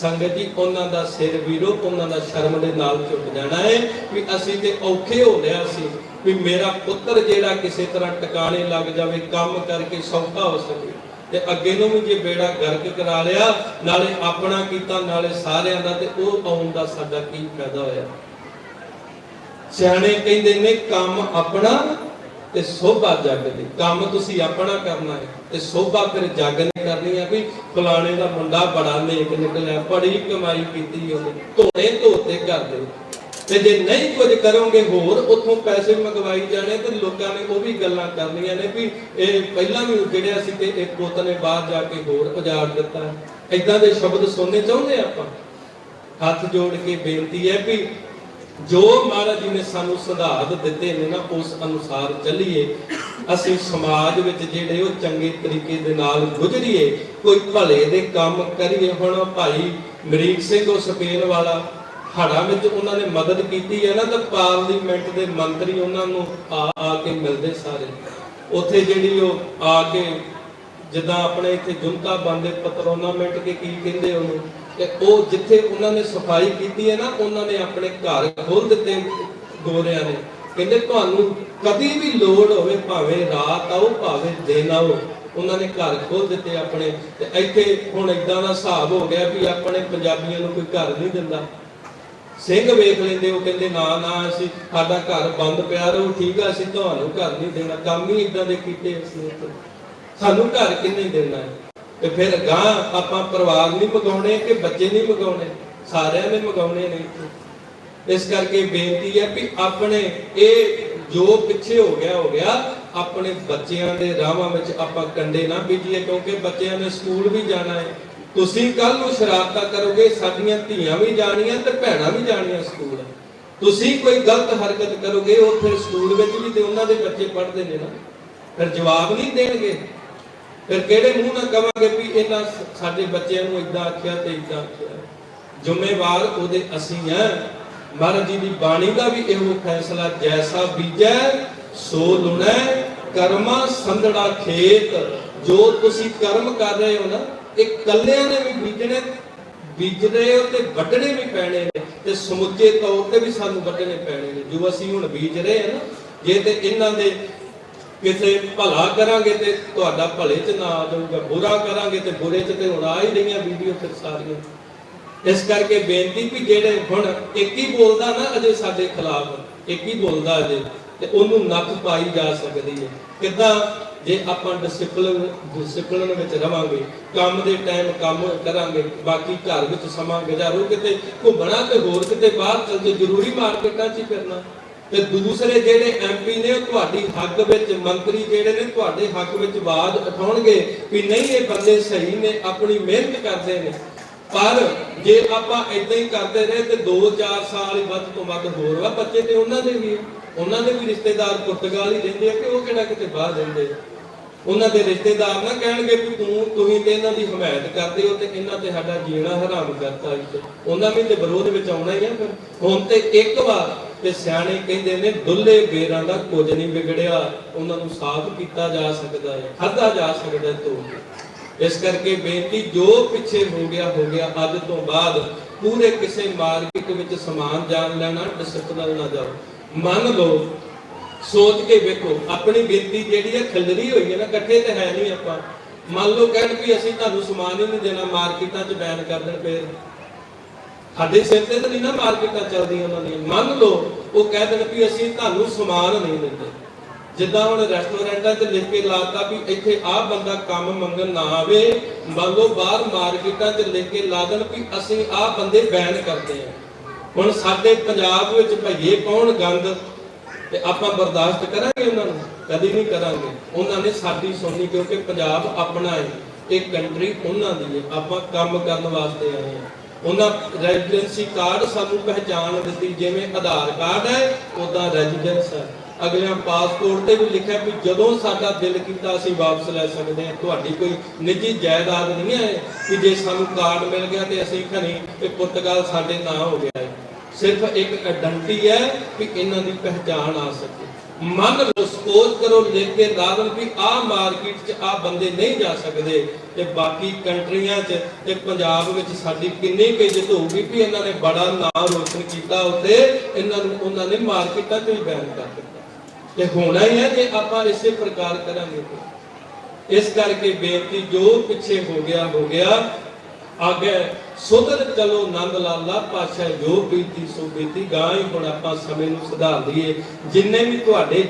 ਸੰਗਤ ਜੀ, ਉਹਨਾਂ ਦਾ ਸਿਰ ਵੀਰੋ, ਉਹਨਾਂ ਦਾ ਸ਼ਰਮ ਦੇ ਨਾਲ ਝੁਕ ਜਾਣਾ ਹੈ ਵੀ ਅਸੀਂ ਤੇ ਔਖੇ ਹੋ ਲਿਆ ਸੀ ਵੀ ਮੇਰਾ ਪੁੱਤਰ ਜਿਹੜਾ ਕਿਸੇ ਤਰ੍ਹਾਂ ਟਿਕਾਣੇ ਲੱਗ ਜਾਵੇ, ਕੰਮ ਕਰਕੇ ਸੌਖਾ ਹੋ ਸਕੇ। ਤੇ ਅੱਗੇ ਨੂੰ ਵੀ ਜੇ ਬੇੜਾ ਗਰਕ ਕਰਾ ਲਿਆ, ਨਾਲੇ ਆਪਣਾ ਕੀਤਾ, ਨਾਲੇ ਸਾਰਿਆਂ ਦਾ, ਤੇ ਉਹ ਆਉਣ ਦਾ ਸਾਡਾ ਕੀ ਫਾਇਦਾ ਹੋਇਆ? ਸਿਆਣੇ ਕਹਿੰਦੇ ਨੇ, ਕੰਮ ਆਪਣਾ ਤੇ ਸੋਭਾ ਜੱਗ ਦੀ। ਕੰਮ ਤੁਸੀਂ ਆਪਣਾ ਕਰਨਾ ਹੈ ਤੇ ਸੋਭਾ ਫਿਰ ਜੱਗ ਨੇ ਕਰਨੀ ਹੈ ਵੀ ਫਲਾਣੇ ਦਾ ਮੁੰਡਾ ਬੜਾ ਨੇਕ ਨਿਕਲਿਆ, ਬੜੀ ਕਮਾਈ ਕੀਤੀ ਉਹਨੇ। ਧੋਣੇ ਧੋਤੇ ਕਰਦੇ ਤੇ ਜੇ ਨਹੀਂ ਕੁਝ ਕਰੋਗੇ ਹੋਰ, ਉੱਥੋਂ ਪੈਸੇ ਮੰਗਵਾਈ ਜਾਣੇ ਤੇ ਲੋਕਾਂ ਨੇ ਉਹ ਵੀ ਗੱਲਾਂ ਕਰਨੀਆਂ ਨੇ ਵੀ ਇਹ ਪਹਿਲਾਂ ਵੀ ਉਜੜਿਆ ਸੀ ਤੇ ਇੱਕ ਪੁੱਤ ਨੇ ਬਾਹਰ ਜਾ ਕੇ ਹੋਰ ਉਜਾੜ ਦਿੱਤਾ। ਇਦਾਂ ਦੇ ਸ਼ਬਦ ਸੁਣਨੇ ਚਾਹੁੰਦੇ ਆਪਾਂ? ਹੱਥ ਜੋੜ ਕੇ ਬੇਨਤੀ ਹੈ ਵੀ ਜੋ ਮਹਾਰਾਜ ਜੀ ਨੇ ਸਾਨੂੰ ਸਿਧਾਂਤ ਦਿੱਤੇ ਨੇ ਨਾ, ਉਸ ਅਨੁਸਾਰ ਚੱਲੀਏ। ਅਸੀਂ ਸਮਾਜ ਵਿੱਚ ਜਿਹੜੇ ਉਹ ਚੰਗੇ ਤਰੀਕੇ ਦੇ ਨਾਲ ਗੁਜ਼ਰੀਏ, ਕੋਈ ਭਲੇ ਦੇ ਕੰਮ ਕਰੀਏ। ਹੁਣ ਭਾਈ ਮਰੀਕ ਸਿੰਘ, ਉਹ ਸਪੇਨ ਵਾਲਾ ਹੜਾਂ ਵਿੱਚ ਉਹਨਾਂ ਨੇ ਮਦਦ ਕੀਤੀ ਹੈ ਨਾ, ਤਾਂ ਪਾਰਲੀਮੈਂਟ ਦੇ ਮੰਤਰੀ ਉਹਨਾਂ ਨੂੰ ਆ ਆ ਕੇ ਮਿਲਦੇ ਸਾਰੇ। ਉੱਥੇ ਜਿਹੜੀ ਉਹ ਆ ਕੇ ਜਿੱਦਾਂ ਆਪਣੇ ਇੱਥੇ ਜੁਨਤਾ ਬੰਦੇ ਪਤਰੋਨਾਮੈਂਟ ਕੇ ਕੀ ਕਹਿੰਦੇ ਉਹਨੂੰ, ਤੇ ਉਹ ਜਿੱਥੇ ਉਹਨਾਂ ਨੇ ਸਫ਼ਾਈ ਕੀਤੀ ਹੈ ਨਾ, ਉਹਨਾਂ ਨੇ ਆਪਣੇ ਘਰ ਖੋਲ ਦਿੱਤੇ ਗੋਰਿਆਂ ਨੇ। ਕਹਿੰਦੇ ਤੁਹਾਨੂੰ ਕਦੀ ਵੀ ਲੋੜ ਹੋਵੇ, ਭਾਵੇਂ ਰਾਤ ਆਓ, ਭਾਵੇਂ ਦਿਨ ਆਓ, ਉਹਨਾਂ ਨੇ ਘਰ ਖੋਲ ਦਿੱਤੇ ਆਪਣੇ। ਤੇ ਇੱਥੇ ਹੁਣ ਇਦਾਂ ਦਾ ਹਿਸਾਬ ਹੋ ਗਿਆ ਵੀ ਆਪਣੇ ਪੰਜਾਬੀਆਂ ਨੂੰ ਕੋਈ ਘਰ ਨਹੀਂ ਦਿੰਦਾ। ਸਿੰਘ ਵੇਖ ਲੈਂਦੇ, ਉਹ ਕਹਿੰਦੇ, ਨਾ ਨਾ, ਅਸੀਂ, ਸਾਡਾ ਘਰ ਬੰਦ ਪਿਆ ਰਹੂ, ਠੀਕ ਆ, ਅਸੀਂ ਤੁਹਾਨੂੰ ਘਰ ਨਹੀਂ ਦੇਣਾ। ਕੰਮ ਹੀ ਇਦਾਂ ਦੇ ਕੀਤੇ ਅਸੀਂ ਸਾਨੂੰ ਘਰ ਕਿੰਨੇ ਦੇਣਾ ਹੈ? ਤੇ ਫਿਰ ਗਾਂ ਆਪਾਂ ਪਰਿਵਾਰ ਨਹੀਂ ਮਗਾਉਣੇ ਕਿ ਬੱਚੇ ਨਹੀਂ ਮਗਾਉਣੇ? ਸਾਰਿਆਂ ਨੇ ਮਗਾਉਣੇ ਨੇ ਇਸ ਕਰਕੇ ਬੇਨਤੀ ਹੈ ਵੀ ਆਪਣੇ ਇਹ ਜੋ ਪਿੱਛੇ ਹੋ ਗਿਆ ਹੋ ਗਿਆ, ਆਪਣੇ ਬੱਚਿਆਂ ਦੇ ਰਾਹਾਂ ਵਿੱਚ ਆਪਾਂ ਕੰਡੇ ਨਾ ਬੀਜੀਏ, ਕਿਉਂਕਿ ਬੱਚਿਆਂ ਨੇ ਸਕੂਲ ਵੀ ਜਾਣਾ ਹੈ। ਤੁਸੀਂ ਕੱਲ ਨੂੰ ਸ਼ਰਾਰਤਾਂ ਕਰੋਗੇ, ਸਾਡੀਆਂ ਧੀਆਂ ਵੀ ਜਾਣੀਆਂ ਤੇ ਭੈਣਾਂ ਵੀ ਜਾਣੀਆਂ ਸਕੂਲ। ਤੁਸੀਂ ਕੋਈ ਗਲਤ ਹਰਕਤ ਕਰੋਗੇ, ਉਹ ਫਿਰ ਸਕੂਲ ਵਿੱਚ ਵੀ ਤੇ ਉਹਨਾਂ ਦੇ ਬੱਚੇ ਪੜ੍ਹਦੇ ਨੇ ਨਾ। ਫਿਰ ਜਵਾਬ ਨਹੀਂ ਦੇਣਗੇ। ਫਿਰ ਕਿਹੜੇ ਮੂੰਹ ਨਾਲ ਕਵਾਂਗੇ ਵੀ ਇਹਨਾਂ ਸਾਡੇ ਬੱਚਿਆਂ ਨੂੰ ਇਦਾਂ ਆਖਿਆ ਤੇ ਇਦਾਂ ਆਖਿਆ। ਜ਼ਿੰਮੇਵਾਰ ਉਹਦੇ ਅਸੀਂ ਆ। ਮਹਾਰਾਜ ਜੀ ਦੀ ਬਾਣੀ ਦਾ ਵੀ ਇਹੋ ਫੈਸਲਾ, ਜੈਸਾ ਬੀਜੈ, ਸੋ ਲੁਣੈ, ਕਰਮਾ ਸੰਧੜਾ ਖੇਤ। ਜੋ ਤੁਸੀਂ ਕਰਮ ਕਰ ਰਹੇ ਹੋ ਨਾ ਇਹ ਕੱਲਿਆਂ ਨੇ ਵੀ ਬੀਜਣੇ ਬੀਜ ਤੇ ਵੱਢਣੇ ਵੀ ਪੈਣੇ ਨੇ ਤੇ ਸਮੁੱਚੇ ਤੌਰ ਤੇ ਵੀ ਸਾਨੂੰ ਵੱਢਣੇ ਪੈਣੇ ਨੇ। ਜੋ ਅਸੀਂ ਹੁਣ ਬੀਜ ਰਹੇ ਹਾਂ ਜੇ ਤੇ ਇਹਨਾਂ ਦੇ ਕਿਸੇ ਭਲਾ ਕਰਾਂਗੇ ਤੇ ਤੁਹਾਡਾ ਭਲੇ ਚ ਨਾ ਆ ਜਾਊਗਾ, ਬੁਰਾ ਕਰਾਂਗੇ ਤੇ ਬੁਰੇ ਚ ਤੇ ਹੁਣ ਆ ਹੀ ਰਹੀਆਂ ਵੀਡੀਓ ਫਿਰ ਸਾਰੀਆਂ। ਇਸ ਕਰਕੇ ਬੇਨਤੀ ਵੀ ਜਿਹੜੇ ਹੁਣ ਇੱਕ ਹੀ ਬੋਲਦਾ ਨਾ ਅਜੇ ਸਾਡੇ ਖਿਲਾਫ, ਇੱਕ ਹੀ ਬੋਲਦਾ ਅਜੇ, ਤੇ ਉਹਨੂੰ ਨੱਕ ਪਾਈ ਜਾ ਸਕਦੀ ਹੈ। ਕਿੱਦਾਂ ਜੇ ਆਪਾਂ ਡਿਸਪਲਿਨ ਡਿਸਪਲਿਨ ਵਿੱਚ ਰਵਾਂਗੇ, ਕੰਮ ਦੇ ਟਾਈਮ ਕੰਮ ਕਰਾਂਗੇ, ਬਾਕੀ ਘਰ ਵਿੱਚ ਸਮਾਂ ਗੁਜ਼ਾਰੋ, ਕਿਤੇ ਘੁੰਮਣਾ ਤੇ ਹੋਰ ਕਿਤੇ ਬਾਹਰ ਚੱਲ ਜੇ ਜ਼ਰੂਰੀ ਮਾਰਕੀਟਾਂ 'ਚ ਹੀ ਤੇ ਦੂਸਰੇ ਜਿਹੜੇ ਐਮਪੀ ਨੇ ਤੁਹਾਡੀ ਹੱਕ ਵਿੱਚ, ਮੰਤਰੀ ਜਿਹੜੇ ਨੇ, ਤੁਹਾਡੇ ਹੱਕ ਵਿੱਚ ਆਵਾਜ਼ ਉਠਾਉਣਗੇ ਵੀ ਨਹੀਂ, ਇਹ ਬੰਦੇ ਸਹੀ ਨੇ, ਆਪਣੀ ਮਿਹਨਤ ਕਰਦੇ ਨੇ। ਪਰ ਜੇ ਆਪਾਂ ਇਦਾਂ ਹੀ ਕਰਦੇ ਰਹੇ ਤੇ 2-4 ਸਾਲ ਹੀ ਵੱਧ ਤੋਂ ਵੱਧ ਹੋਰ ਵਾ ਬੱਚੇ ਤੇ ਉਹਨਾਂ ਦੇ ਵੀ ਉਹਨਾਂ ਦੇ ਵੀ ਰਿਸ਼ਤੇਦਾਰ ਪੁਰਤਗਾਲ ਹੀ ਰਹਿੰਦੇ ਆ ਕਿ ਉਹ ਕਿਹੜਾ ਕਿਤੇ ਬਾਹਰ ਰਹਿੰਦੇ ਆ। ਉਹਨਾਂ ਦੇ ਰਿਸ਼ਤੇਦਾਰ ਨਾ ਕਹਿਣਗੇ ਵੀ ਤੂੰ ਤੁਸੀਂ ਤੇ ਇਹਨਾਂ ਦੀ ਹਮਾਇਤ ਕਰਦੇ ਹੋ ਤੇ ਇਹਨਾਂ ਤੇ ਸਾਡਾ ਜੀਣਾ ਹਰਾਮ ਕਰਤਾ ਉਹਨਾਂ ਵੀ ਤੇ ਵਿਰੋਧ ਵਿੱਚ ਆਉਣਾ ਹੀ ਆ ਫਿਰ। ਹੁਣ ਤੇ ਇੱਕ ਵਾਰ ਤੇ ਸਿਆਣੇ ਕਹਿੰਦੇ ਨੇ, ਦੁੱਲੇ ਬੇਰਾਂ ਦਾ ਕੁਝ ਨਹੀਂ ਵਿਗੜਿਆ, ਉਹਨਾਂ ਨੂੰ ਸਾਫ਼ ਕੀਤਾ ਜਾ ਸਕਦਾ ਹੈ, ਖਾਧਾ ਜਾ ਸਕਦਾ ਹੈ ਇਸ ਕਰਕੇ ਬੇਨਤੀ ਜੋ ਪਿੱਛੇ ਹੋ ਗਿਆ ਹੋ ਗਿਆ, ਅੱਜ ਤੋਂ ਬਾਅਦ ਪੂਰੇ ਕਿਸੇ ਮਾਰਕੀਟ ਵਿੱਚ ਸਮਾਨ ਜਾਣ ਲੈਣਾ ਡਿਸਪਲਿਨ ਨਾ ਜਾਓ। ਮੰਨ ਲਓ ਸੋਚ ਕੇ ਵੇਖੋ, ਆਪਣੀ ਬੇਨਤੀ ਜਿਹੜੀ ਹੈ ਖਿਲਰੀ ਹੋਈ ਹੈ ਨਾ, ਇਕੱਠੇ ਤੇ ਹੈ ਨਹੀਂ ਆਪਾਂ। ਮੰਨ ਲਓ ਕਹਿਣ ਵੀ ਅਸੀਂ ਤੁਹਾਨੂੰ ਸਮਾਨ ਹੀ ਨਹੀਂ ਦੇਣਾ, ਮਾਰਕੀਟਾਂ 'ਚ ਬੈਨ ਕਰ ਦੇਣ ਫੇਰ। ਸਾਡੇ ਸਿਰ ਤੇ ਤਾਂ ਨਹੀਂ ਨਾ ਮਾਰਕੀਟਾਂ ਚੱਲਦੀਆਂ ਉਹਨਾਂ ਦੀਆਂ। ਮੰਨ ਲਓ, ਉਹ ਕਹਿ ਦੇਣ ਵੀ ਅਸੀਂ ਤੁਹਾਨੂੰ ਸਮਾਨ ਨਹੀਂ ਦਿੰਦੇ। ਜਿੱਦਾਂ ਹੁਣ ਰੈਸਟੋਰੈਂਟਾਂ 'ਚ ਲਿਖ ਕੇ ਲਾਤਾ ਵੀ ਇੱਥੇ ਆਹ ਬੰਦਾ ਕੰਮ ਮੰਗਣ ਨਾ ਆਵੇ, ਮੰਨ ਲਓ ਬਾਹਰ ਮਾਰਕੀਟਾਂ 'ਚ ਲਿਖ ਕੇ ਲਾ ਦੇਣ ਵੀ ਅਸੀਂ ਆਹ ਬੰਦੇ ਬੈਨ ਕਰਦੇ ਹਾਂ। ਹੁਣ ਸਾਡੇ ਪੰਜਾਬ ਵਿੱਚ ਭਈਏ ਪਾਉਣ ਗੰਦ ਤੇ ਆਪਾਂ ਬਰਦਾਸ਼ਤ ਕਰਾਂਗੇ ਉਹਨਾਂ ਨੂੰ? ਕਦੀ ਨਹੀਂ ਕਰਾਂਗੇ। ਉਹਨਾਂ ਨੇ ਸਾਡੀ ਸੁਣਨੀ, ਕਿਉਂਕਿ ਪੰਜਾਬ ਆਪਣਾ ਹੈ, ਇਹ ਕੰਟਰੀ ਉਹਨਾਂ ਦੀ ਹੈ। ਆਪਾਂ ਕੰਮ ਕਰਨ ਵਾਸਤੇ ਆਏ ਹਾਂ। ਉਹਨਾਂ ਰੈਜ਼ੀਡੈਂਸੀ ਕਾਰਡ ਸਾਨੂੰ ਪਹਿਚਾਣ ਦਿੱਤੀ, ਜਿਵੇਂ ਆਧਾਰ ਕਾਰਡ ਹੈ ਉਦਾਂ ਰੈਜ਼ੀਡੈਂਸ ਹੈ। ਅਗਲਿਆਂ ਪਾਸਪੋਰਟ ਤੇ ਵੀ ਲਿਖਿਆ ਵੀ ਜਦੋਂ ਸਾਡਾ ਦਿਲ ਕੀਤਾ ਅਸੀਂ ਵਾਪਸ ਲੈ ਸਕਦੇ ਹਾਂ। ਤੁਹਾਡੀ ਕੋਈ ਨਿੱਜੀ ਜਾਇਦਾਦ ਨਹੀਂ ਹੈ ਕਿ ਜੇ ਸਾਨੂੰ ਕਾਰਡ ਮਿਲ ਗਿਆ ਤੇ ਅਸੀਂ ਖਣੀ, ਤੇ ਪੁਰਤਗਾਲ ਸਾਡੇ ਨਾਂ ਹੋ ਗਿਆ। ਸਿਰਫ ਇੱਕ ਆਇਡੈਂਟੀ ਹੈ ਕਿ ਇਹਨਾਂ ਦੀ ਪਹਿਚਾਣ ਆ ਸਕੇ। ਮੰਨ ਲਓ ਕਰੋ ਲਿਖ ਕੇ ਲਾਦਨ ਵੀ ਆਹ ਮਾਰਕੀਟ 'ਚ ਆਹ ਬੰਦੇ ਨਹੀਂ ਜਾ ਸਕਦੇ ਤੇ ਬਾਕੀ ਕੰਟਰੀਆਂ 'ਚ ਤੇ ਪੰਜਾਬ ਵਿੱਚ ਸਾਡੀ ਕਿੰਨੀ ਕੁ ਇੱਜ਼ਤ ਹੋਊਗੀ ਵੀ ਇਹਨਾਂ ਨੇ ਬੜਾ ਨਾਮ ਰੋਸ਼ਨ ਕੀਤਾ ਉੱਥੇ, ਇਹਨਾਂ ਨੂੰ ਉਹਨਾਂ ਨੇ ਮਾਰਕੀਟਾਂ 'ਚ ਵੀ ਬੈਨ ਕਰ ਦਿੱਤਾ। ਤੇ ਹੋਣਾ ਹੀ ਹੈ ਜੇ ਆਪਾਂ ਇਸੇ ਪ੍ਰਕਾਰ ਕਰਾਂਗੇ ਇਸ ਕਰਕੇ ਬੇਨਤੀ ਜੋ ਪਿੱਛੇ ਹੋ ਗਿਆ ਹੋ ਗਿਆ ਅੱਗੇ ਸੁਧਰ ਚਲੋ ਨੰਦ ਲਾਲਾ, ਪਾਸ਼ਾ ਜੋ ਬੀਤੀ ਸੋ ਬੀਤੀ ਗਾਂ ਹੀ ਹੁਣ ਆਪਾਂ ਸਮੇਂ ਨੂੰ ਸੁਧਾਰ ਦਈਏ ਜਿੰਨੇ ਵੀ ਤੁਹਾਡੇ,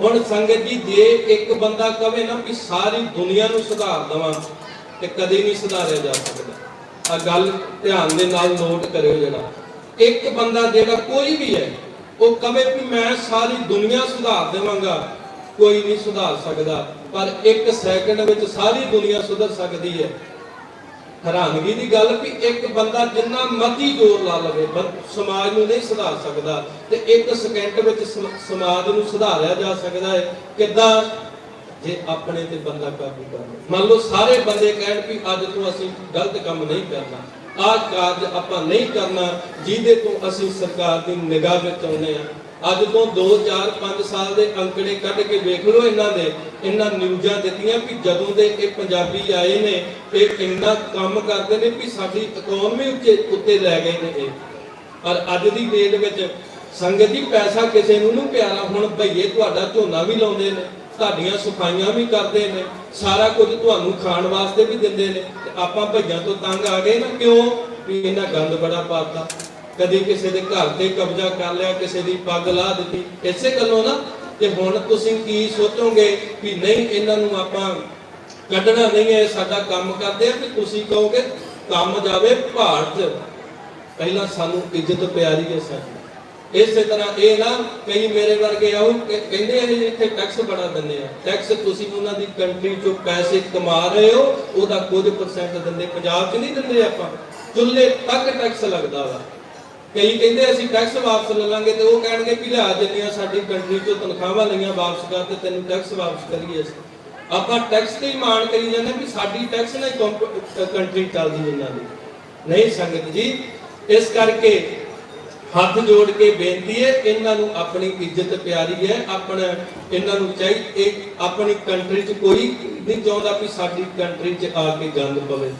ਹੁਣ ਸੰਗਤ ਜੀ, ਜੇ ਇੱਕ ਬੰਦਾ ਕਵੇ ਨਾ ਵੀ ਸਾਰੀ ਦੁਨੀਆ ਨੂੰ ਸੁਧਾਰ ਦਵਾਂ, ਤੇ ਕਦੇ ਨਹੀਂ ਸੁਧਾਰਿਆ ਜਾ ਸਕਦਾ। ਆ ਗੱਲ ਧਿਆਨ ਦੇ ਨਾਲ ਨੋਟ ਕਰਿਓ ਜਿਹੜਾ ਇੱਕ ਬੰਦਾ ਜਿਹੜਾ ਕੋਈ ਵੀ ਹੈ, ਉਹ ਕਵੇ ਵੀ ਮੈਂ ਸਾਰੀ ਦੁਨੀਆ ਸੁਧਾਰ ਦੇਵਾਂਗਾ, ਕੋਈ ਨਹੀਂ ਸੁਧਾਰ ਸਕਦਾ। ਪਰ ਇੱਕ ਸੈਕਿੰਡ ਵਿੱਚ ਸਾਰੀ ਦੁਨੀਆ ਸੁਧਰ ਸਕਦੀ ਹੈ। ਹੈਰਾਨਗੀ ਦੀ ਗੱਲ ਵੀ ਇੱਕ ਬੰਦਾ ਜਿੰਨਾ ਮਰਜ਼ੀ ਜ਼ੋਰ ਲਾ ਲਵੇ ਸਮਾਜ ਨੂੰ ਨਹੀਂ ਸੁਧਾਰ ਸਕਦਾ ਤੇ ਇੱਕ ਸਕਿੰਟ ਵਿੱਚ ਸਮਾਜ ਨੂੰ ਸੁਧਾਰਿਆ ਜਾ ਸਕਦਾ ਹੈ। ਕਿੱਦਾਂ? ਜੇ ਆਪਣੇ ਤੇ ਬੰਦਾ ਕਾਬੂ ਕਰ ਮੰਨ ਲਓ ਸਾਰੇ ਬੰਦੇ ਕਹਿਣ ਵੀ ਅੱਜ ਤੋਂ ਅਸੀਂ ਗਲਤ ਕੰਮ ਨਹੀਂ ਕਰਨਾ। ਆਹ ਕਾਰਜ ਆਪਾਂ ਨਹੀਂ ਕਰਨਾ, ਜਿਹਦੇ ਤੋਂ ਅਸੀਂ ਸਰਕਾਰ ਦੀ ਨਿਗਾਹ ਵਿੱਚ ਆਉਂਦੇ ਆ ਅੱਜ ਤੋਂ 2 4 5 ਸਾਲ ਦੇ ਅੰਕੜੇ ਕੱਢ ਕੇ ਵੇਖ ਲਓ ਇਹਨਾਂ ਦੇ, ਇਹਨਾਂ ਨਿਊਜ਼ਾਂ ਦਿੱਤੀਆਂ ਵੀ ਜਦੋਂ ਦੇ ਇਹ ਪੰਜਾਬੀ ਆਏ ਨੇ, ਇਹ ਇੰਨਾ ਕੰਮ ਕਰਦੇ ਨੇ ਵੀ ਸਾਡੀ ਇਕਨੋਮੀ ਉੱਤੇ ਉੱਤੇ ਲੈ ਗਏ ਨੇ ਇਹ। ਪਰ ਅੱਜ ਦੀ ਡੇਟ ਵਿੱਚ ਸੰਗਤ ਜੀ ਪੈਸਾ ਕਿਸੇ ਨੂੰ ਨਹੀਂ ਪਿਆਰਾ, ਹੁਣ ਭਈਏ ਤੁਹਾਡਾ ਝੋਨਾ ਵੀ ਲਾਉਂਦੇ ਨੇ, ਤੁਹਾਡੀਆਂ ਸਫਾਈਆਂ ਵੀ ਕਰਦੇ ਨੇ, ਸਾਰਾ ਕੁਝ ਤੁਹਾਨੂੰ ਖਾਣ ਵਾਸਤੇ ਵੀ ਦਿੰਦੇ ਨੇ, ਤੇ ਆਪਾਂ ਭਈਆਂ ਤੋਂ ਤੰਗ ਆ ਗਏ ਨਾ ਕਿਉਂ? ਵੀ ਇਹਨਾਂ ਗੰਦ ਬੜਾ ਪਾਤਾ। ਕਦੀ ਕਿਸੇ ਦੇ ਘਰ ਤੇ ਕਬਜ਼ਾ ਕਰ ਲਿਆ, ਕਿਸੇ ਦੀ ਪੱਗ ਲਾ ਦਿੱਤੀ। ਇਸੇ ਗੱਲੋਂ ਨਾ ਤੇ ਹੁਣ ਤੁਸੀਂ ਕੀ ਸੋਚੋਗੇ ਕਿ ਨਹੀਂ, ਇਹਨਾਂ ਨੂੰ ਆਪਾਂ ਕੱਢਣਾ ਨਹੀਂ ਹੈ ਸਾਡਾ ਕੰਮ ਕਰਦੇ ਆ ਕਿ ਤੁਸੀਂ ਕਹੋਗੇ, ਕੰਮ ਜਾਵੇ ਭਾਰਤ। ਪਹਿਲਾਂ ਸਾਨੂੰ ਇੱਜ਼ਤ ਪਿਆਰੀ ਹੈ ਸਾਡੀ। ਇਸੇ ਤਰ੍ਹਾਂ ਇਹ ਨਾ, ਕਈ ਮੇਰੇ ਵਰਗੇ ਆਉ ਕਹਿੰਦੇ ਆ ਇੱਥੇ ਟੈਕਸ ਬੜਾ ਦਿੰਦੇ ਆ। ਟੈਕਸ ਤੁਸੀਂ ਉਹਨਾਂ ਦੀ ਕੰਟਰੀ ਚੋਂ ਪੈਸੇ ਕਮਾ ਰਹੇ ਹੋ, ਉਹਦਾ ਕੁਝ ਪਰਸੈਂਟ ਦਿੰਦੇ। ਪੰਜਾਬ 'ਚ ਨਹੀਂ ਦਿੰਦੇ ਆਪਾਂ। ਚੁੱਲ੍ਹੇ ਤੱਕ ਟੈਕਸ ਲੱਗਦਾ ਵਾ। ਕਈ ਕਹਿੰਦੇ ਅਸੀਂ ਟੈਕਸ ਵਾਪਸ ਲੈ ਲਾਂਗੇ ਤੇ ਉਹ ਕਹਿਣਗੇ ਵੀ ਲਿਆ ਜਿੰਨੀਆਂ ਸਾਡੀ ਕੰਟਰੀ ਚੋਂ ਤਨਖਾਹਾਂ ਲਈਆਂ ਵਾਪਸ ਕਰ ਤੇ ਤੈਨੂੰ ਟੈਕਸ ਵਾਪਸ ਕਰੀਏ ਅਸੀਂ। ਆਪਾਂ ਟੈਕਸ ਤੇ ਹੀ ਮਾਣ ਕਰੀ ਜਾਂਦੇ ਵੀ ਸਾਡੀ ਟੈਕਸ ਨਾਲ ਕੰਟਰੀ ਚੱਲਦੀ ਇਹਨਾਂ ਦੀ। ਨਹੀਂ ਸੰਗਤ ਜੀ, ਇਸ ਕਰਕੇ ਹੱਥ ਜੋੜ ਕੇ ਬੇਨਤੀ ਹੈ, ਇਹਨਾਂ ਨੂੰ ਆਪਣੀ ਇੱਜ਼ਤ ਪਿਆਰੀ ਹੈ, ਆਪਣਾ ਇਹਨਾਂ ਨੂੰ ਚਾਹੀ ਆਪਣੀ ਕੰਟਰੀ 'ਚ ਕੋਈ ਨਹੀਂ ਚਾਹੁੰਦਾ ਵੀ ਸਾਡੀ ਕੰਟਰੀ 'ਚ ਆ ਕੇ ਗੰਦ ਪਵੇ।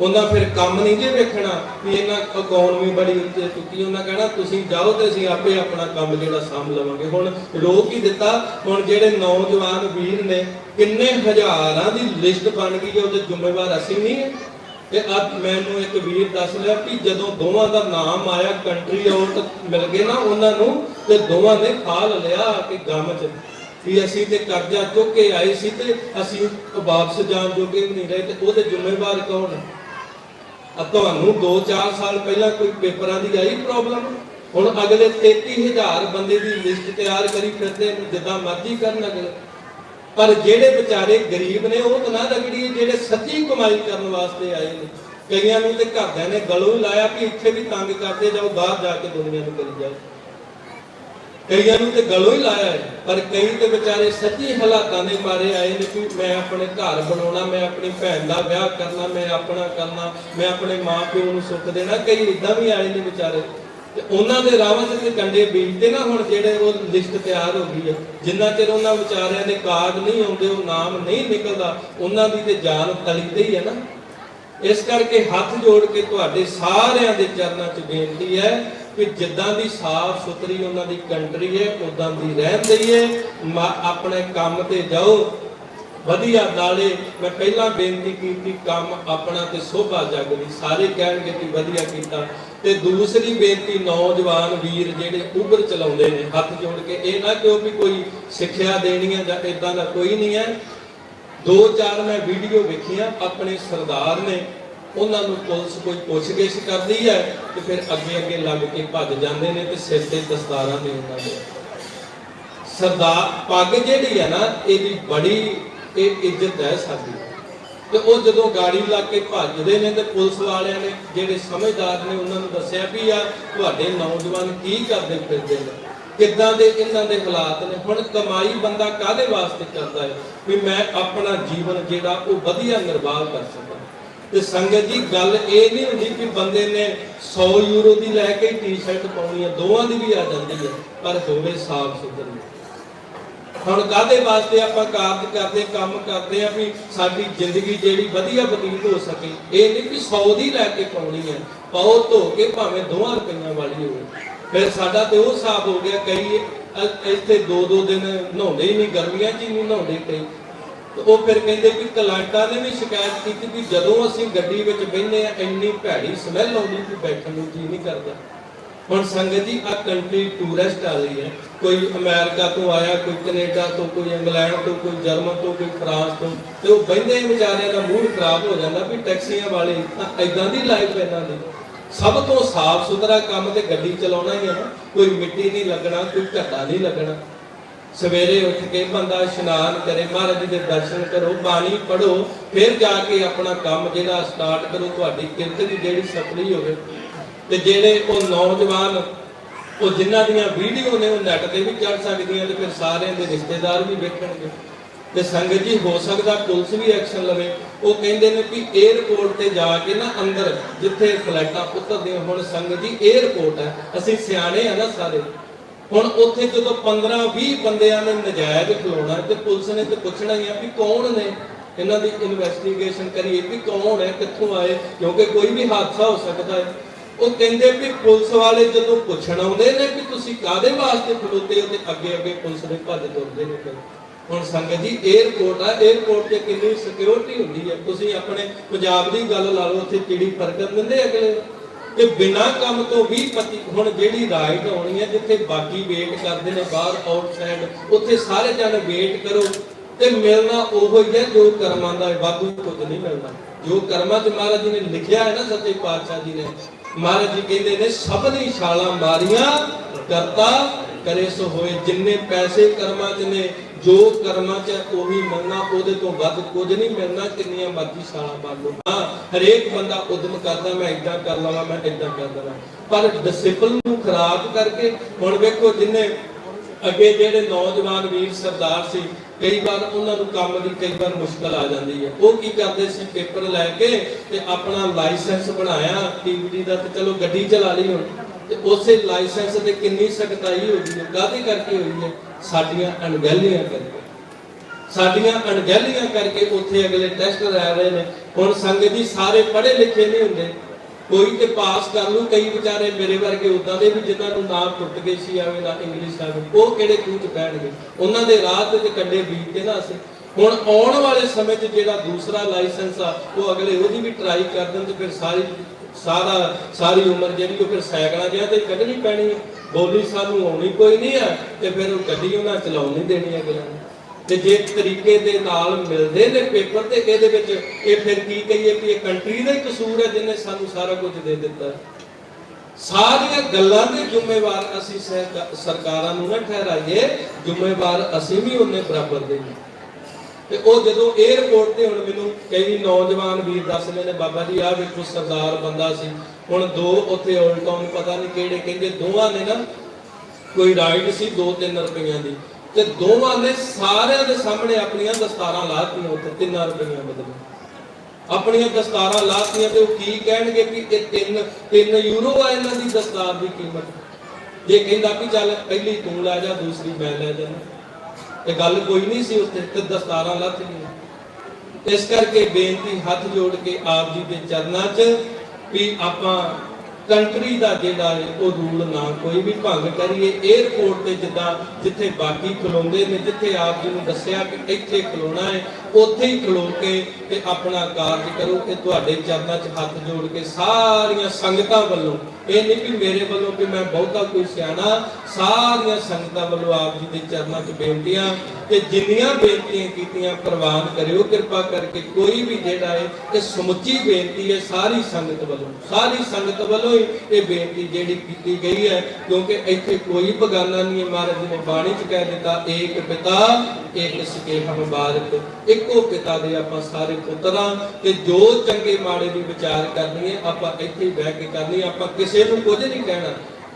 ਉਹਨਾਂ ਫਿਰ ਕੰਮ ਨਹੀਂ ਜੇ ਵੇਖਣਾ ਵੀ ਇਹਨਾਂ ਇਕਨੋਮੀ ਬੜੀ ਉੱਤੇ ਚੁੱਕੀ ਉਹਨਾਂ ਕਹਿਣਾ, ਤੁਸੀਂ ਜਾਓ ਤੇ ਅਸੀਂ ਆਪੇ ਆਪਣਾ ਕੰਮ ਜਿਹੜਾ ਸਾਂਭ ਲਵਾਂਗੇ। ਹੁਣ ਰੋਕ ਹੀ ਦਿੱਤਾ। ਹੁਣ ਜਿਹੜੇ ਨੌਜਵਾਨ ਵੀਰ ਨੇ, ਕਿੰਨੇ ਹਜ਼ਾਰਾਂ ਦੀ ਲਿਸਟ ਬਣ ਗਈ ਹੈ ਉਹਦੇ ਜ਼ਿੰਮੇਵਾਰ ਅਸੀਂ ਨਹੀਂ ਹੈ। ਤੇ ਅੱਜ ਮੈਨੂੰ ਇੱਕ ਵੀਰ ਦੱਸ ਲਿਆ ਕਿ ਜਦੋਂ ਦੋਵਾਂ ਦਾ ਨਾਮ ਆਇਆ ਕੰਟਰੀ ਆਊਟ ਮਿਲ ਗਏ ਨਾ ਉਹਨਾਂ ਨੂੰ, ਤੇ ਦੋਵਾਂ ਨੇ ਫਾਲ ਲਿਆ ਕਿ ਗਮ ਚ। ਵੀ ਅਸੀਂ ਤੇ ਕਰਜ਼ਾ ਚੁੱਕ ਕੇ ਆਏ ਸੀ ਤੇ ਅਸੀਂ ਵਾਪਸ ਜਾਣ ਜੋਗੇ ਨਹੀਂ ਰਹੇ, ਤੇ ਉਹਦੇ ਜ਼ਿੰਮੇਵਾਰ ਕੌਣ ਹੈ? ਤੁਹਾਨੂੰ 2-4 ਸਾਲ ਪਹਿਲਾਂ ਕੋਈ ਪੇਪਰਾਂ ਦੀ ਆਈ ਪ੍ਰੋਬਲਮ ਹੁਣ ਅਗਲੇ 33000 ਬੰਦੇ ਦੀ ਲਿਸਟ ਤਿਆਰ ਕਰੀ ਫਿਰਦੇ ਨੇ ਜਿੱਦਾਂ ਮਰਜ਼ੀ ਕਰਨ ਅਗਲੇ। ਪਰ ਜਿਹੜੇ ਵਿਚਾਰੇ ਗਰੀਬ ਨੇ, ਉਹ ਤਾਂ ਨਾ ਰਗੜੀਏ, ਜਿਹੜੇ ਸੱਚੀ ਕਮਾਈ ਕਰਨ ਵਾਸਤੇ ਆਏ ਨੇ। ਕਈਆਂ ਨੂੰ ਤੇ ਘਰਦਿਆਂ ਨੇ ਗਲੋਂ ਹੀ ਲਾਇਆ ਕਿ ਇੱਥੇ ਵੀ ਤੰਗ ਕਰਦੇ ਜਾਓ, ਬਾਹਰ ਜਾ ਕੇ ਦੁਨੀਆ ਨੂੰ ਕਰੀ ਜਾਓ। ਕਈਆਂ ਨੂੰ ਤੇ ਗਲੋਂ ਹੀ ਲਾਇਆ ਹੈ, ਪਰ ਕਈ ਤੇ ਵਿਚਾਰੇ ਸੱਚੀ ਹਾਲਾਤਾਂ ਦੇ ਮਾਰੇ ਆਏ ਨੇ ਕਿ ਮੈਂ ਆਪਣੇ ਘਰ ਬਣਾਉਣਾ, ਮੈਂ ਆਪਣੀ ਭੈਣ ਦਾ ਵਿਆਹ ਕਰਨਾ, ਮੈਂ ਆਪਣਾ ਕਰਨਾ, ਮੈਂ ਆਪਣੇ ਮਾਪਿਓ ਨੂੰ ਸੁੱਖ ਦੇਣਾ, ਕਈ ਇਦਾਂ ਵੀ ਆਏ ਨੇ ਵਿਚਾਰੇ। ਤੇ ਉਹਨਾਂ ਦੇ ਰਾਵਾਂ ਤੇ ਕੰਡੇ ਬੀਜਦੇ ਨਾ ਹੁਣ ਜਿਹੜੇ ਉਹ ਲਿਸਟ ਤਿਆਰ ਹੋ ਗਈ ਹੈ। ਜਿੰਨਾ ਚਿਰ ਉਹਨਾਂ ਵਿਚਾਰਿਆਂ ਦੇ ਕਾਰਡ ਨਹੀਂ ਆਉਂਦੇ, ਉਹ ਨਾਮ ਨਹੀਂ ਨਿਕਲਦਾ, ਉਹਨਾਂ ਦੀ ਤੇ ਜਾਨ ਤਲੀਦੇ ਹੀ ਹੈ ਨਾ। ਇਸ ਕਰਕੇ ਹੱਥ ਜੋੜ ਕੇ ਤੁਹਾਡੇ ਸਾਰਿਆਂ ਦੇ ਚਰਨਾਂ 'ਚ ਬੇਨਤੀ ਹੈ ਕਿ ਜਿੱਦਾਂ ਦੀ ਸਾਫ਼ ਸੁਥਰੀ ਉਹਨਾਂ ਦੀ ਕੰਟਰੀ ਹੈ ਉਦਾਂ ਦੀ ਰਹਿਣ ਦਈਏ ਆਪਣੇ ਕੰਮ ਤੇ ਜਾਓ ਵਧੀਆ ਨਾਲੇ ਮੈਂ ਪਹਿਲਾਂ ਬੇਨਤੀ ਕੀਤੀ, ਕੰਮ ਆਪਣਾ ਤੇ ਸੋਭਾ ਜਗਦੀ ਸਾਰੇ ਕਹਿਣਗੇ ਕਿ ਵਧੀਆ ਕੀਤਾ। ਤੇ ਦੂਸਰੀ ਬੇਨਤੀ, ਨੌਜਵਾਨ ਵੀਰ ਜਿਹੜੇ ਉਬਰ ਚਲਾਉਂਦੇ ਨੇ, ਹੱਥ ਜੋੜ ਕੇ, ਇਹ ਨਾ ਕਿਉਂ ਵੀ ਕੋਈ ਸਿੱਖਿਆ ਦੇਣੀ ਹੈ ਜਾਂ ਇਦਾਂ ਦਾ ਕੋਈ ਨਹੀਂ ਹੈ। ਦੋ ਚਾਰ ਮੈਂ ਵੀਡੀਓ ਵੇਖੀਆਂ, ਆਪਣੇ ਸਰਦਾਰ ਨੇ। ਉਹਨਾਂ ਨੂੰ ਪੁਲਿਸ ਕੋਈ ਪੁੱਛਗਿੱਛ ਕਰਦੀ ਹੈ ਤੇ ਫਿਰ ਅੱਗੇ ਅੱਗੇ ਲੱਗ ਕੇ ਭੱਜ ਜਾਂਦੇ ਨੇ ਤੇ ਸਿਰ ਤੇ ਦਸਤਾਰਾਂ ਨੇ ਉਹਨਾਂ ਦੇ ਸਰਦਾਰ ਪੱਗ ਜਿਹੜੀ ਹੈ ਨਾ, ਇਹਦੀ ਬੜੀ ਇਹ ਇੱਜ਼ਤ ਹੈ ਸਾਡੀ। ਤੇ ਉਹ ਜਦੋਂ ਗਾੜੀ ਲਾ ਕੇ ਭੱਜਦੇ ਨੇ ਤੇ ਪੁਲਿਸ ਵਾਲਿਆਂ ਨੇ ਜਿਹੜੇ ਸਮਝਦਾਰ ਨੇ ਉਹਨਾਂ ਨੂੰ ਦੱਸਿਆ ਵੀ ਆ, ਤੁਹਾਡੇ ਨੌਜਵਾਨ ਕੀ ਕਰਦੇ ਫਿਰਦੇ ਨੇ? ਕਿੱਦਾਂ ਦੇ ਇਹਨਾਂ ਦੇ ਹਾਲਾਤ ਨੇ? ਹੁਣ ਕਮਾਈ ਬੰਦਾ ਕਾਦੇ ਵਾਸਤੇ ਕਰਦਾ ਹੈ? ਵੀ ਮੈਂ ਆਪਣਾ ਜੀਵਨ ਜਿਹੜਾ ਉਹ ਵਧੀਆ ਨਿਰਵਾਹ ਕਰ ਸਕਾਂ। ਤੇ ਸੰਗਤ ਜੀ, ਗੱਲ ਇਹ ਨਹੀਂ ਹੁੰਦੀ ਕਿ ਬੰਦੇ ਨੇ 100 ਯੂਰੋ ਦੀ ਲੈ ਕੇ ਟੀ-ਸ਼ਰਟ ਪਾਉਣੀ ਹੈ ਦੋਵਾਂ ਦੀ ਵੀ ਆ ਜਾਂਦੀ ਹੈ ਪਰ ਹੋਵੇ ਸਾਫ਼ ਸੁਥਰੀ ਹੁਣ ਕਾਦੇ ਵਾਸਤੇ ਆਪਾਂ ਕਾਰਜ ਕਰਦੇ, ਕੰਮ ਕਰਦੇ ਆ ਵੀ ਸਾਡੀ ਜ਼ਿੰਦਗੀ ਜਿਹੜੀ ਵਧੀਆ ਬਤੀਤ ਹੋ ਸਕੇ, ਇਹ ਨਹੀਂ ਕਿ 100 ਦੀ ਲੈ ਕੇ ਪਾਉਣੀ ਹੈ ਪਾਓ, ਧੋ ਕੇ ਭਾਵੇਂ ਦੋਹਾਂ ਰੁਪਈਆਂ ਵਾਲੀ ਹੋਵੇ। ਫਿਰ ਸਾਡਾ ਤੇ ਉਹ ਹਿਸਾਬ ਹੋ ਗਿਆ ਕਈ ਇੱਥੇ ਦੋ ਦੋ ਦਿਨ ਨਹਾਉਂਦੇ ਹੀ ਨਹੀਂ, ਗਰਮੀਆਂ 'ਚ ਹੀ ਨਹੀਂ ਨਹਾਉਂਦੇ ਕਈ ਤੇ ਉਹ ਫਿਰ ਕਹਿੰਦੇ ਕਿ ਕਲਾਂਟਾਂ ਨੇ ਵੀ ਸ਼ਿਕਾਇਤ ਕੀਤੀ ਵੀ ਜਦੋਂ ਅਸੀਂ ਗੱਡੀ ਵਿੱਚ ਬੈਠੇ ਆ ਇੰਨੀ ਭੈੜੀ ਸਮੈਲ ਆਉਂਦੀ ਕਿ ਬੈਠਣ ਨੂੰ ਜੀ ਨਹੀਂ ਕਰਦਾ। ਹੁਣ ਸੰਗਤ ਜੀ ਆ ਕੰਟਰੀ ਟੂਰਿਸਟ ਆ ਰਹੀ ਹੈ। ਕੋਈ ਅਮਰੀਕਾ ਤੋਂ ਆਇਆ, ਕੋਈ ਕੈਨੇਡਾ ਤੋਂ, ਕੋਈ ਇੰਗਲੈਂਡ ਤੋਂ, ਕੋਈ ਜਰਮਨ ਤੋਂ, ਕੋਈ ਫਰਾਂਸ ਤੋਂ, ਤੇ ਉਹ ਬੈਠੇ ਵਿਚਾਰਿਆਂ ਦਾ ਮੂਡ ਖਰਾਬ ਹੋ ਜਾਂਦਾ ਵੀ ਟੈਕਸੀਆਂ ਵਾਲੇ ਤਾਂ ਐਦਾਂ ਦੀ ਲਾਈਫ ਇਹਨਾਂ ਦੀ। ਸਭ ਤੋਂ ਸਾਫ਼ ਸੁਥਰਾ ਕੰਮ ਤੇ ਗੱਡੀ ਚਲਾਉਣਾ ਹੀ ਹੈ ਨਾ। ਕੋਈ ਮਿੱਟੀ ਨਹੀਂ ਲੱਗਣਾ, ਕੋਈ ਘੱਟਾ ਨਹੀਂ ਲੱਗਣਾ। ਸਵੇਰੇ ਉੱਠ ਕੇ ਬੰਦਾ ਇਸ਼ਨਾਨ ਕਰੇ, ਮਹਾਰਾਜ ਦੇ ਦਰਸ਼ਨ ਕਰੋ, ਬਾਣੀ ਪੜੋ ਫਿਰ ਜਾ ਕੇ ਆਪਣਾ ਕੰਮ ਜਿਹੜਾ ਸਟਾਰਟ ਕਰੋ, ਤੁਹਾਡੀ ਕਿਰਤ ਦੀ ਜਿਹੜੀ ਸਫਲੀ ਹੋਵੇ। ਤੇ ਜਿਹੜੇ ਉਹ ਨੌਜਵਾਨ, ਉਹ ਜਿਨ੍ਹਾਂ ਦੀਆਂ ਵੀਡੀਓ ਨੇ, ਉਹ ਨੈਟ ਤੇ ਵੀ ਚੜ ਸਕਦੀਆਂ ਤੇ ਫਿਰ ਸਾਰਿਆਂ ਦੇ ਰਿਸ਼ਤੇਦਾਰ ਵੀ ਵੇਖਣਗੇ। ਤੇ ਸੰਗਤ ਜੀ, ਹੋ ਸਕਦਾ ਪੁਲਿਸ ਵੀ ਐਕਸ਼ਨ ਲਵੇ। ਉਹ ਕਹਿੰਦੇ ਨੇ ਕਿ 에어ਪੋਰਟ ਤੇ ਜਾ ਕੇ ਨਾ ਅੰਦਰ, ਜਿੱਥੇ ਫਲੈਟਾਂ ਉਤਰਦੀਆਂ ਹੁਣ, ਸੰਗਤ ਜੀ 에어ਪੋਰਟ ਹੈ। ਅਸੀਂ ਸਿਆਣੇ ਆ ਨਾ ਸਾਰੇ। ਹੁਣ ਉੱਥੇ ਜਦੋਂ 15 20 ਬੰਦਿਆਂ ਨੇ ਨਜਾਇਜ਼ ਖਲੋਣਾ ਤੇ ਪੁਲਿਸ ਨੇ ਤੇ ਪੁੱਛਣਾ ਹੀ ਆ ਵੀ ਕੌਣ ਨੇ? ਇਹਨਾਂ ਦੀ ਇਨਵੈਸਟੀਗੇਸ਼ਨ ਕਰੀਏ ਵੀ ਕੌਣ ਹੈ, ਕਿੱਥੋਂ ਆਏ? ਕਿਉਂਕਿ ਕੋਈ ਵੀ ਹਾਦਸਾ ਹੋ ਸਕਦਾ ਹੈ। ਉਹ ਕਹਿੰਦੇ ਵੀ ਪੁਲਿਸ ਵਾਲੇ ਜਦੋਂ ਪੁੱਛਣ ਆਉਂਦੇ ਨੇ ਕਿ ਤੁਸੀਂ ਕਾਦੇ ਵਾਸਤੇ ਖਲੋਤੇ ਹੋ ਤੇ ਅੱਗੇ ਅੱਗੇ ਪੁਲਿਸ ਦੇ ਭੱਜ ਤੁਰਦੇ ਨੇ ਹੁਣ ਸੰਗਤ ਜੀ 에어ਪੋਰਟ ਆ 에어ਪੋਰਟ ਤੇ ਕਿੰਨੀ ਸਿਕਿਉਰਿਟੀ ਹੁੰਦੀ ਹੈ। ਤੁਸੀਂ ਆਪਣੇ ਪੰਜਾਬ ਦੀ ਗੱਲ ਲਾ ਲਓ, ਉੱਥੇ ਕਿਹੜੀ ਫ਼ਰਕ ਦਿੰਦੇ ਅਗਲੇ? ਕਿ ਬਿਨਾ ਕੰਮ ਤੋਂ ਵੀ ਪਤੀ ਹੁਣ ਜਿਹੜੀ ਰਾਈਟ ਆਉਣੀ ਹੈ, ਜਿੱਥੇ ਬਾਕੀ ਵੇਟ ਕਰਦੇ ਨੇ, ਬਾਹਰ ਆਊਟਸਾਈਡ ਉੱਥੇ ਸਾਰੇ ਜਣ ਵੇਟ ਕਰੋ ਤੇ ਮਿਲਣਾ ਉਹੋ ਹੀ ਹੈ ਜੋ ਕਰਮਾਂ ਦਾ ਵਾਧੂ ਕੁਝ ਨਹੀਂ ਮਿਲਦਾ ਜੋ ਕਰਮਾਂ 'ਚ ਮਹਾਰਾਜ ਜੀ ਨੇ ਲਿਖਿਆ ਹੈ ਨਾ, ਸੱਚੇ ਪਾਤਸ਼ਾਹ ਜੀ ਨੇ, ਮਹਾਰਾਜ ਜੀ ਕਹਿੰਦੇ ਨੇ, ਸਭ ਨੇ ਛਾਲਾਂ ਮਾਰੀਆਂ, ਕਰਤਾ, ਕਰੇ ਸੋ ਹੋਏ। ਜਿੰਨੇ ਪੈਸੇ ਕਰਮਾਂ 'ਚ ਨੇ ਜੋ ਕਰਮਾਂ 'ਚ ਉਹੀ ਮੰਨਣਾ, ਉਹਦੇ ਤੋਂ ਵੱਧ ਕੁਝ ਨਹੀਂ ਮਿਲਣਾ ਕਿੰਨੀਆਂ ਮਰਜ਼ੀ ਸਾਲਾਂ ਬਾਅਦ ਲੋ ਹਾਂ, ਹਰੇਕ ਬੰਦਾ ਉਦਮ ਕਰਦਾ, ਮੈਂ ਇਦਾਂ ਕਰ ਲਵਾਂ, ਮੈਂ ਇਦਾਂ ਕਰ ਲਵਾਂ। ਪਰ ਡਿਸਪਲਿਨ ਨੂੰ ਖਰਾਬ ਕਰਕੇ, ਹੁਣ ਵੇਖੋ ਜਿੰਨੇ ਅੱਗੇ ਜਿਹੜੇ ਨੌਜਵਾਨ ਵੀਰ ਸਰਦਾਰ ਸੀ, ਕਈ ਵਾਰ ਉਹਨਾਂ ਨੂੰ ਕੰਮ ਦੀ ਕਈ ਵਾਰ ਮੁਸ਼ਕਲ ਆ ਜਾਂਦੀ ਹੈ। ਉਹ ਕੀ ਕਰਦੇ ਸੀ, ਪੇਪਰ ਲੈ ਕੇ ਤੇ ਆਪਣਾ ਲਾਇਸੈਂਸ ਬਣਾਇਆ ਟੀਵੀ ਦਾ ਤੇ ਚਲੋ ਗੱਡੀ ਚਲਾ ਲਈ ਹੁਣ। ਤੇ ਉਸੇ ਲਾਇਸੈਂਸ ਤੇ ਕਿੰਨੀ ਸਖਤਾਈ ਹੋ ਹੈ, ਕਾਹਦੇ ਕਰਕੇ ਹੋਈ ਹੈ? ਸਾਡੀਆਂ ਅਣਗਹਿਲੀਆਂ ਕਰਕੇ। ਸਾਡੀਆਂ ਅਣਗਹਿਲੀਆਂ ਕਰਕੇ ਉੱਥੇ ਅਗਲੇ ਟੈਸਟ ਲੈ ਰਹੇ ਨੇ। ਹੁਣ ਸੰਗਤ ਜੀ ਸਾਰੇ ਪੜ੍ਹੇ ਲਿਖੇ ਨਹੀਂ ਹੁੰਦੇ। ਕੋਈ ਤੇ ਪਾਸ ਕਰ ਲੂ ਕਈ ਵਿਚਾਰੇ ਮੇਰੇ ਵਰਗੇ ਉਦਾਂ ਦੇ ਵੀ ਜਿਨ੍ਹਾਂ ਨੂੰ ਨਾ ਟੁੱਟ ਗਈ ਸੀ ਆਵੇ, ਨਾ ਇੰਗਲਿਸ਼ ਆਵੇ, ਉਹ ਕਿਹੜੇ ਖੂਹ ਪੈਣਗੇ ਉਹਨਾਂ ਦੇ ਰਾਹ ਤੇ ਤੇ ਕੰਡੇ ਬੀਜਦੇ ਨਾ ਅਸੀਂ। ਹੁਣ ਆਉਣ ਵਾਲੇ ਸਮੇਂ 'ਚ ਜਿਹੜਾ ਦੂਸਰਾ ਲਾਇਸੈਂਸ ਆ, ਉਹ ਅਗਲੇ ਉਹਦੀ ਵੀ ਟਰਾਈ ਕਰ ਦੇਣ ਤੇ ਫਿਰ ਸਾਰੀ ਸਾਰਾ ਸਾਰੀ ਉਮਰ ਜਿਹੜੀ ਉਹ ਫਿਰ ਸਾਈਕਲਾਂ ਜਿਹਾ ਤੇ ਕੱਢਣੀ ਪੈਣੀ ਹੈ ਬੋਲੀ ਸਾਨੂੰ ਆਉਣੀ ਕੋਈ ਨਹੀਂ ਹੈ ਤੇ ਫਿਰ ਉਹ ਗੱਡੀ ਉਹਨਾਂ ਚਲਾਉਣੀ ਦੇਣੀ ਹੈ ਨੇ। ਤੇ ਜੇ ਤਰੀਕੇ ਦੇ ਨਾਲ ਮਿਲਦੇ ਨੇ ਪੇਪਰ ਤੇ ਇਹਦੇ ਵਿੱਚ, ਇਹ ਫਿਰ ਕੀ ਕਹੀਏ ਕਿ ਇਹ ਕੰਟਰੀ ਦਾ ਹੀ ਕਸੂਰ ਹੈ ਜਿਹਨੇ ਸਾਨੂੰ ਸਾਰਾ ਕੁਝ ਦੇ ਦਿੱਤਾ। ਸਾਰੀਆਂ ਗੱਲਾਂ ਦੇ ਜ਼ਿੰਮੇਵਾਰ ਅਸੀਂ ਸਰਕਾਰਾਂ ਨੂੰ ਨਾ ਠਹਿਰਾਈਏ, ਜ਼ਿੰਮੇਵਾਰ ਅਸੀਂ ਵੀ ਉਹਨੇ ਬਰਾਬਰ ਦੇ ਨੇ। ਤੇ ਉਹ ਜਦੋਂ 에어ਪੋਰਟ ਤੇ ਹੁਣ ਮੈਨੂੰ ਕਈ ਨੌਜਵਾਨ ਵੀਰ ਦੱਸਦੇ ਨੇ, ਬਾਬਾ ਜੀ, ਆਹ ਵੇਖੋ ਸਰਦਾਰ ਬੰਦਾ ਸੀ। ਹੁਣ ਦੋ ਉੱਥੇ ਉਲਟਾਉਣ ਪਤਾ ਨਹੀਂ ਕਿਹੜੇ ਕਹਿੰਦੇ, ਦੋਵਾਂ ਨੇ ਨਾ ਕੋਈ ਰਾਈਡ ਸੀ 2-3 ਰੁਪਈਆਂ ਦੀ। ਤੇ ਦੋਵਾਂ ਨੇ ਸਾਰਿਆਂ ਦੇ ਸਾਹਮਣੇ ਆਪਣੀਆਂ ਦਸਤਾਰਾਂ ਲਾਤੀਆਂ ਉੱਥੇ 3 ਰੁਪਈਆਂ ਬਦਲੇ ਆਪਣੀਆਂ ਦਸਤਾਰਾਂ ਲਾਤੀਆਂ ਤੇ ਉਹ ਕੀ ਕਹਿਣਗੇ ਵੀ ਇਹ 3 3 ਯੂਰੋ ਆ ਇਹਨਾਂ ਦੀ ਦਸਤਾਰ ਦੀ ਕੀਮਤ। ਜੇ ਕਹਿੰਦਾ ਵੀ ਚੱਲ ਪਹਿਲੀ ਤੂੰ ਲੈ ਜਾ, ਦੂਸਰੀ ਮੈਂ ਲੈ ਜਾਣਾ ਤੇ ਗੱਲ ਕੋਈ ਨਹੀਂ ਸੀ ਉੱਥੇ ਤੇ ਦਸਤਾਰਾਂ ਲੱਥ ਗਈਆਂ ਇਸ ਕਰਕੇ ਬੇਨਤੀ ਹੱਥ ਜੋੜ ਕੇ ਆਪ ਜੀ ਦੇ ਚਰਨਾਂ 'ਚ ਵੀ ਆਪਾਂ ਕੰਟਰੀ ਦਾ ਜਿਹੜਾ ਹੈ ਉਹ ਰੂਲ ਨਾ ਕੋਈ ਵੀ ਭੰਗ ਕਰੀਏ। 에어ਪੋਰਟ ਤੇ ਜਿੱਦਾਂ ਜਿੱਥੇ ਬਾਕੀ ਖਲੋਂਦੇ ਨੇ, ਜਿੱਥੇ ਆਪ ਜੀ ਨੂੰ ਦੱਸਿਆ ਕਿ ਇੱਥੇ ਖਲੋਣਾ ਹੈ ਉੱਥੇ ਹੀ ਖਲੋ ਕੇ ਤੇ ਆਪਣਾ ਕਾਰਜ ਕਰੋ ਕਿ ਤੁਹਾਡੇ ਚਰਨਾਂ 'ਚ ਹੱਥ ਜੋੜ ਕੇ ਸਾਰੀਆਂ ਸੰਗਤਾਂ ਵੱਲੋਂ ਇਹ ਨਹੀਂ ਕਿ ਮੇਰੇ ਵੱਲੋਂ ਕਿ ਮੈਂ ਬਹੁਤਾ ਕੋਈ ਸਿਆਣਾ, ਸਾਰੀਆਂ ਸੰਗਤਾਂ ਵੱਲੋਂ ਆਪ ਜੀ ਦੇ ਚਰਨਾਂ 'ਚ ਬੇਨਤੀਆਂ ਤੇ ਜਿੰਨੀਆਂ ਬੇਨਤੀਆਂ ਕੀਤੀਆਂ, ਪ੍ਰਵਾਨ ਕਰਿਓ, ਕਿਰਪਾ ਕਰਕੇ ਕੋਈ ਵੀ ਜਿਹੜਾ ਹੈ, ਇਹ ਸਮੁੱਚੀ ਬੇਨਤੀ ਹੈ, ਸਾਰੀ ਸੰਗਤ ਵੱਲੋਂ, ਸਾਰੀ ਸੰਗਤ ਵੱਲੋਂ ਹੀ ਇਹ ਬੇਨਤੀ ਜਿਹੜੀ ਕੀਤੀ ਗਈ ਹੈ, ਕਿਉਂਕਿ ਇੱਥੇ ਕੋਈ ਬਗਾਨਾ ਨਹੀਂ ਹੈ, ਮਹਾਰਾਜ ਨੇ ਬਾਣੀ 'ਚ ਕਹਿ ਦਿੱਤਾ, ਏਕ ਪਿਤਾ, ਏਕ ਸਕੇ ਮੁਬਾਰਕ ਇੱਕੋ ਪਿਤਾ ਦੇ ਆਪਾਂ ਸਾਰੇ ਪੁੱਤਰਾਂ ਤੇ ਜੋ ਚੰਗੇ ਮਾੜੇ ਦੀ ਵਿਚਾਰ ਕਰਨੀ ਹੈ, ਆਪਾਂ ਇੱਥੇ ਹੀ ਬਹਿ ਕੇ ਕਰਨੀ ਆਪਾਂ ਕਿਸੇ ਨੂੰ ਕੁਝ ਨਹੀਂ ਕਹਿਣਾ।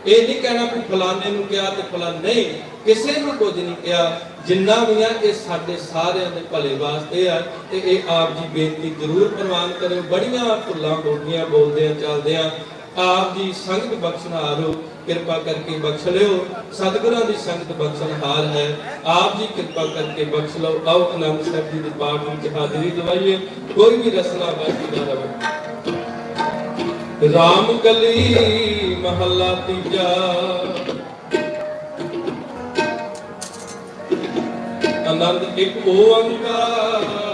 ਇਹ ਨਹੀਂ ਕਹਿਣਾ ਵੀ ਫਲਾਣੇ ਨੂੰ ਕਿਹਾ ਤੇ ਫਲਾਣ ਨਹੀਂ। ਕਿਸੇ ਨੂੰ ਕੁਝ ਨਹੀਂ ਕਿਹਾ। ਜਿੰਨਾ ਵੀ ਆ, ਇਹ ਸਾਡੇ ਸਾਰਿਆਂ ਦੇ ਭਲੇ ਵਾਸਤੇ ਆ ਤੇ ਇਹ ਆਪ ਜੀ ਬੇਨਤੀ ਜ਼ਰੂਰ ਪ੍ਰਵਾਨ ਕਰਿਓ। ਬੜੀਆਂ ਭੁੱਲਾਂ ਬੋਲੀਆਂ ਬੋਲਦੇ ਆ ਚੱਲਦੇ ਆ ਆਪ ਜੀ ਸੰਗਤ ਬਖਸ਼ਣਹਾਰੋ ਕਿਰਪਾ ਕਰਕੇ ਬਖਸ਼ ਲਿਓ। ਸਤਿਗੁਰਾਂ ਦੀ ਸੰਗਤ ਬਖਸ਼ਣਹਾਰ ਹੈ। ਆਪ ਜੀ ਕਿਰਪਾ ਕਰਕੇ ਬਖਸ਼ ਲਓ। ਆਓ ਆਨੰਦ ਸਾਹਿਬ ਜੀ ਦੇ ਪਾਠ ਵਿੱਚ ਹਾਜ਼ਰੀ ਦਵਾਈਏ। ਕੋਈ ਵੀ ਰਸਨਾ ਬਾਕੀ ਨਾ ਰਵੇ। ਰਾਮ ਕਲੀ ਮਹੱਲਾ ਤੀਜਾ। ਆਨੰਦ ਇੱਕ ਓੰਕਾਰ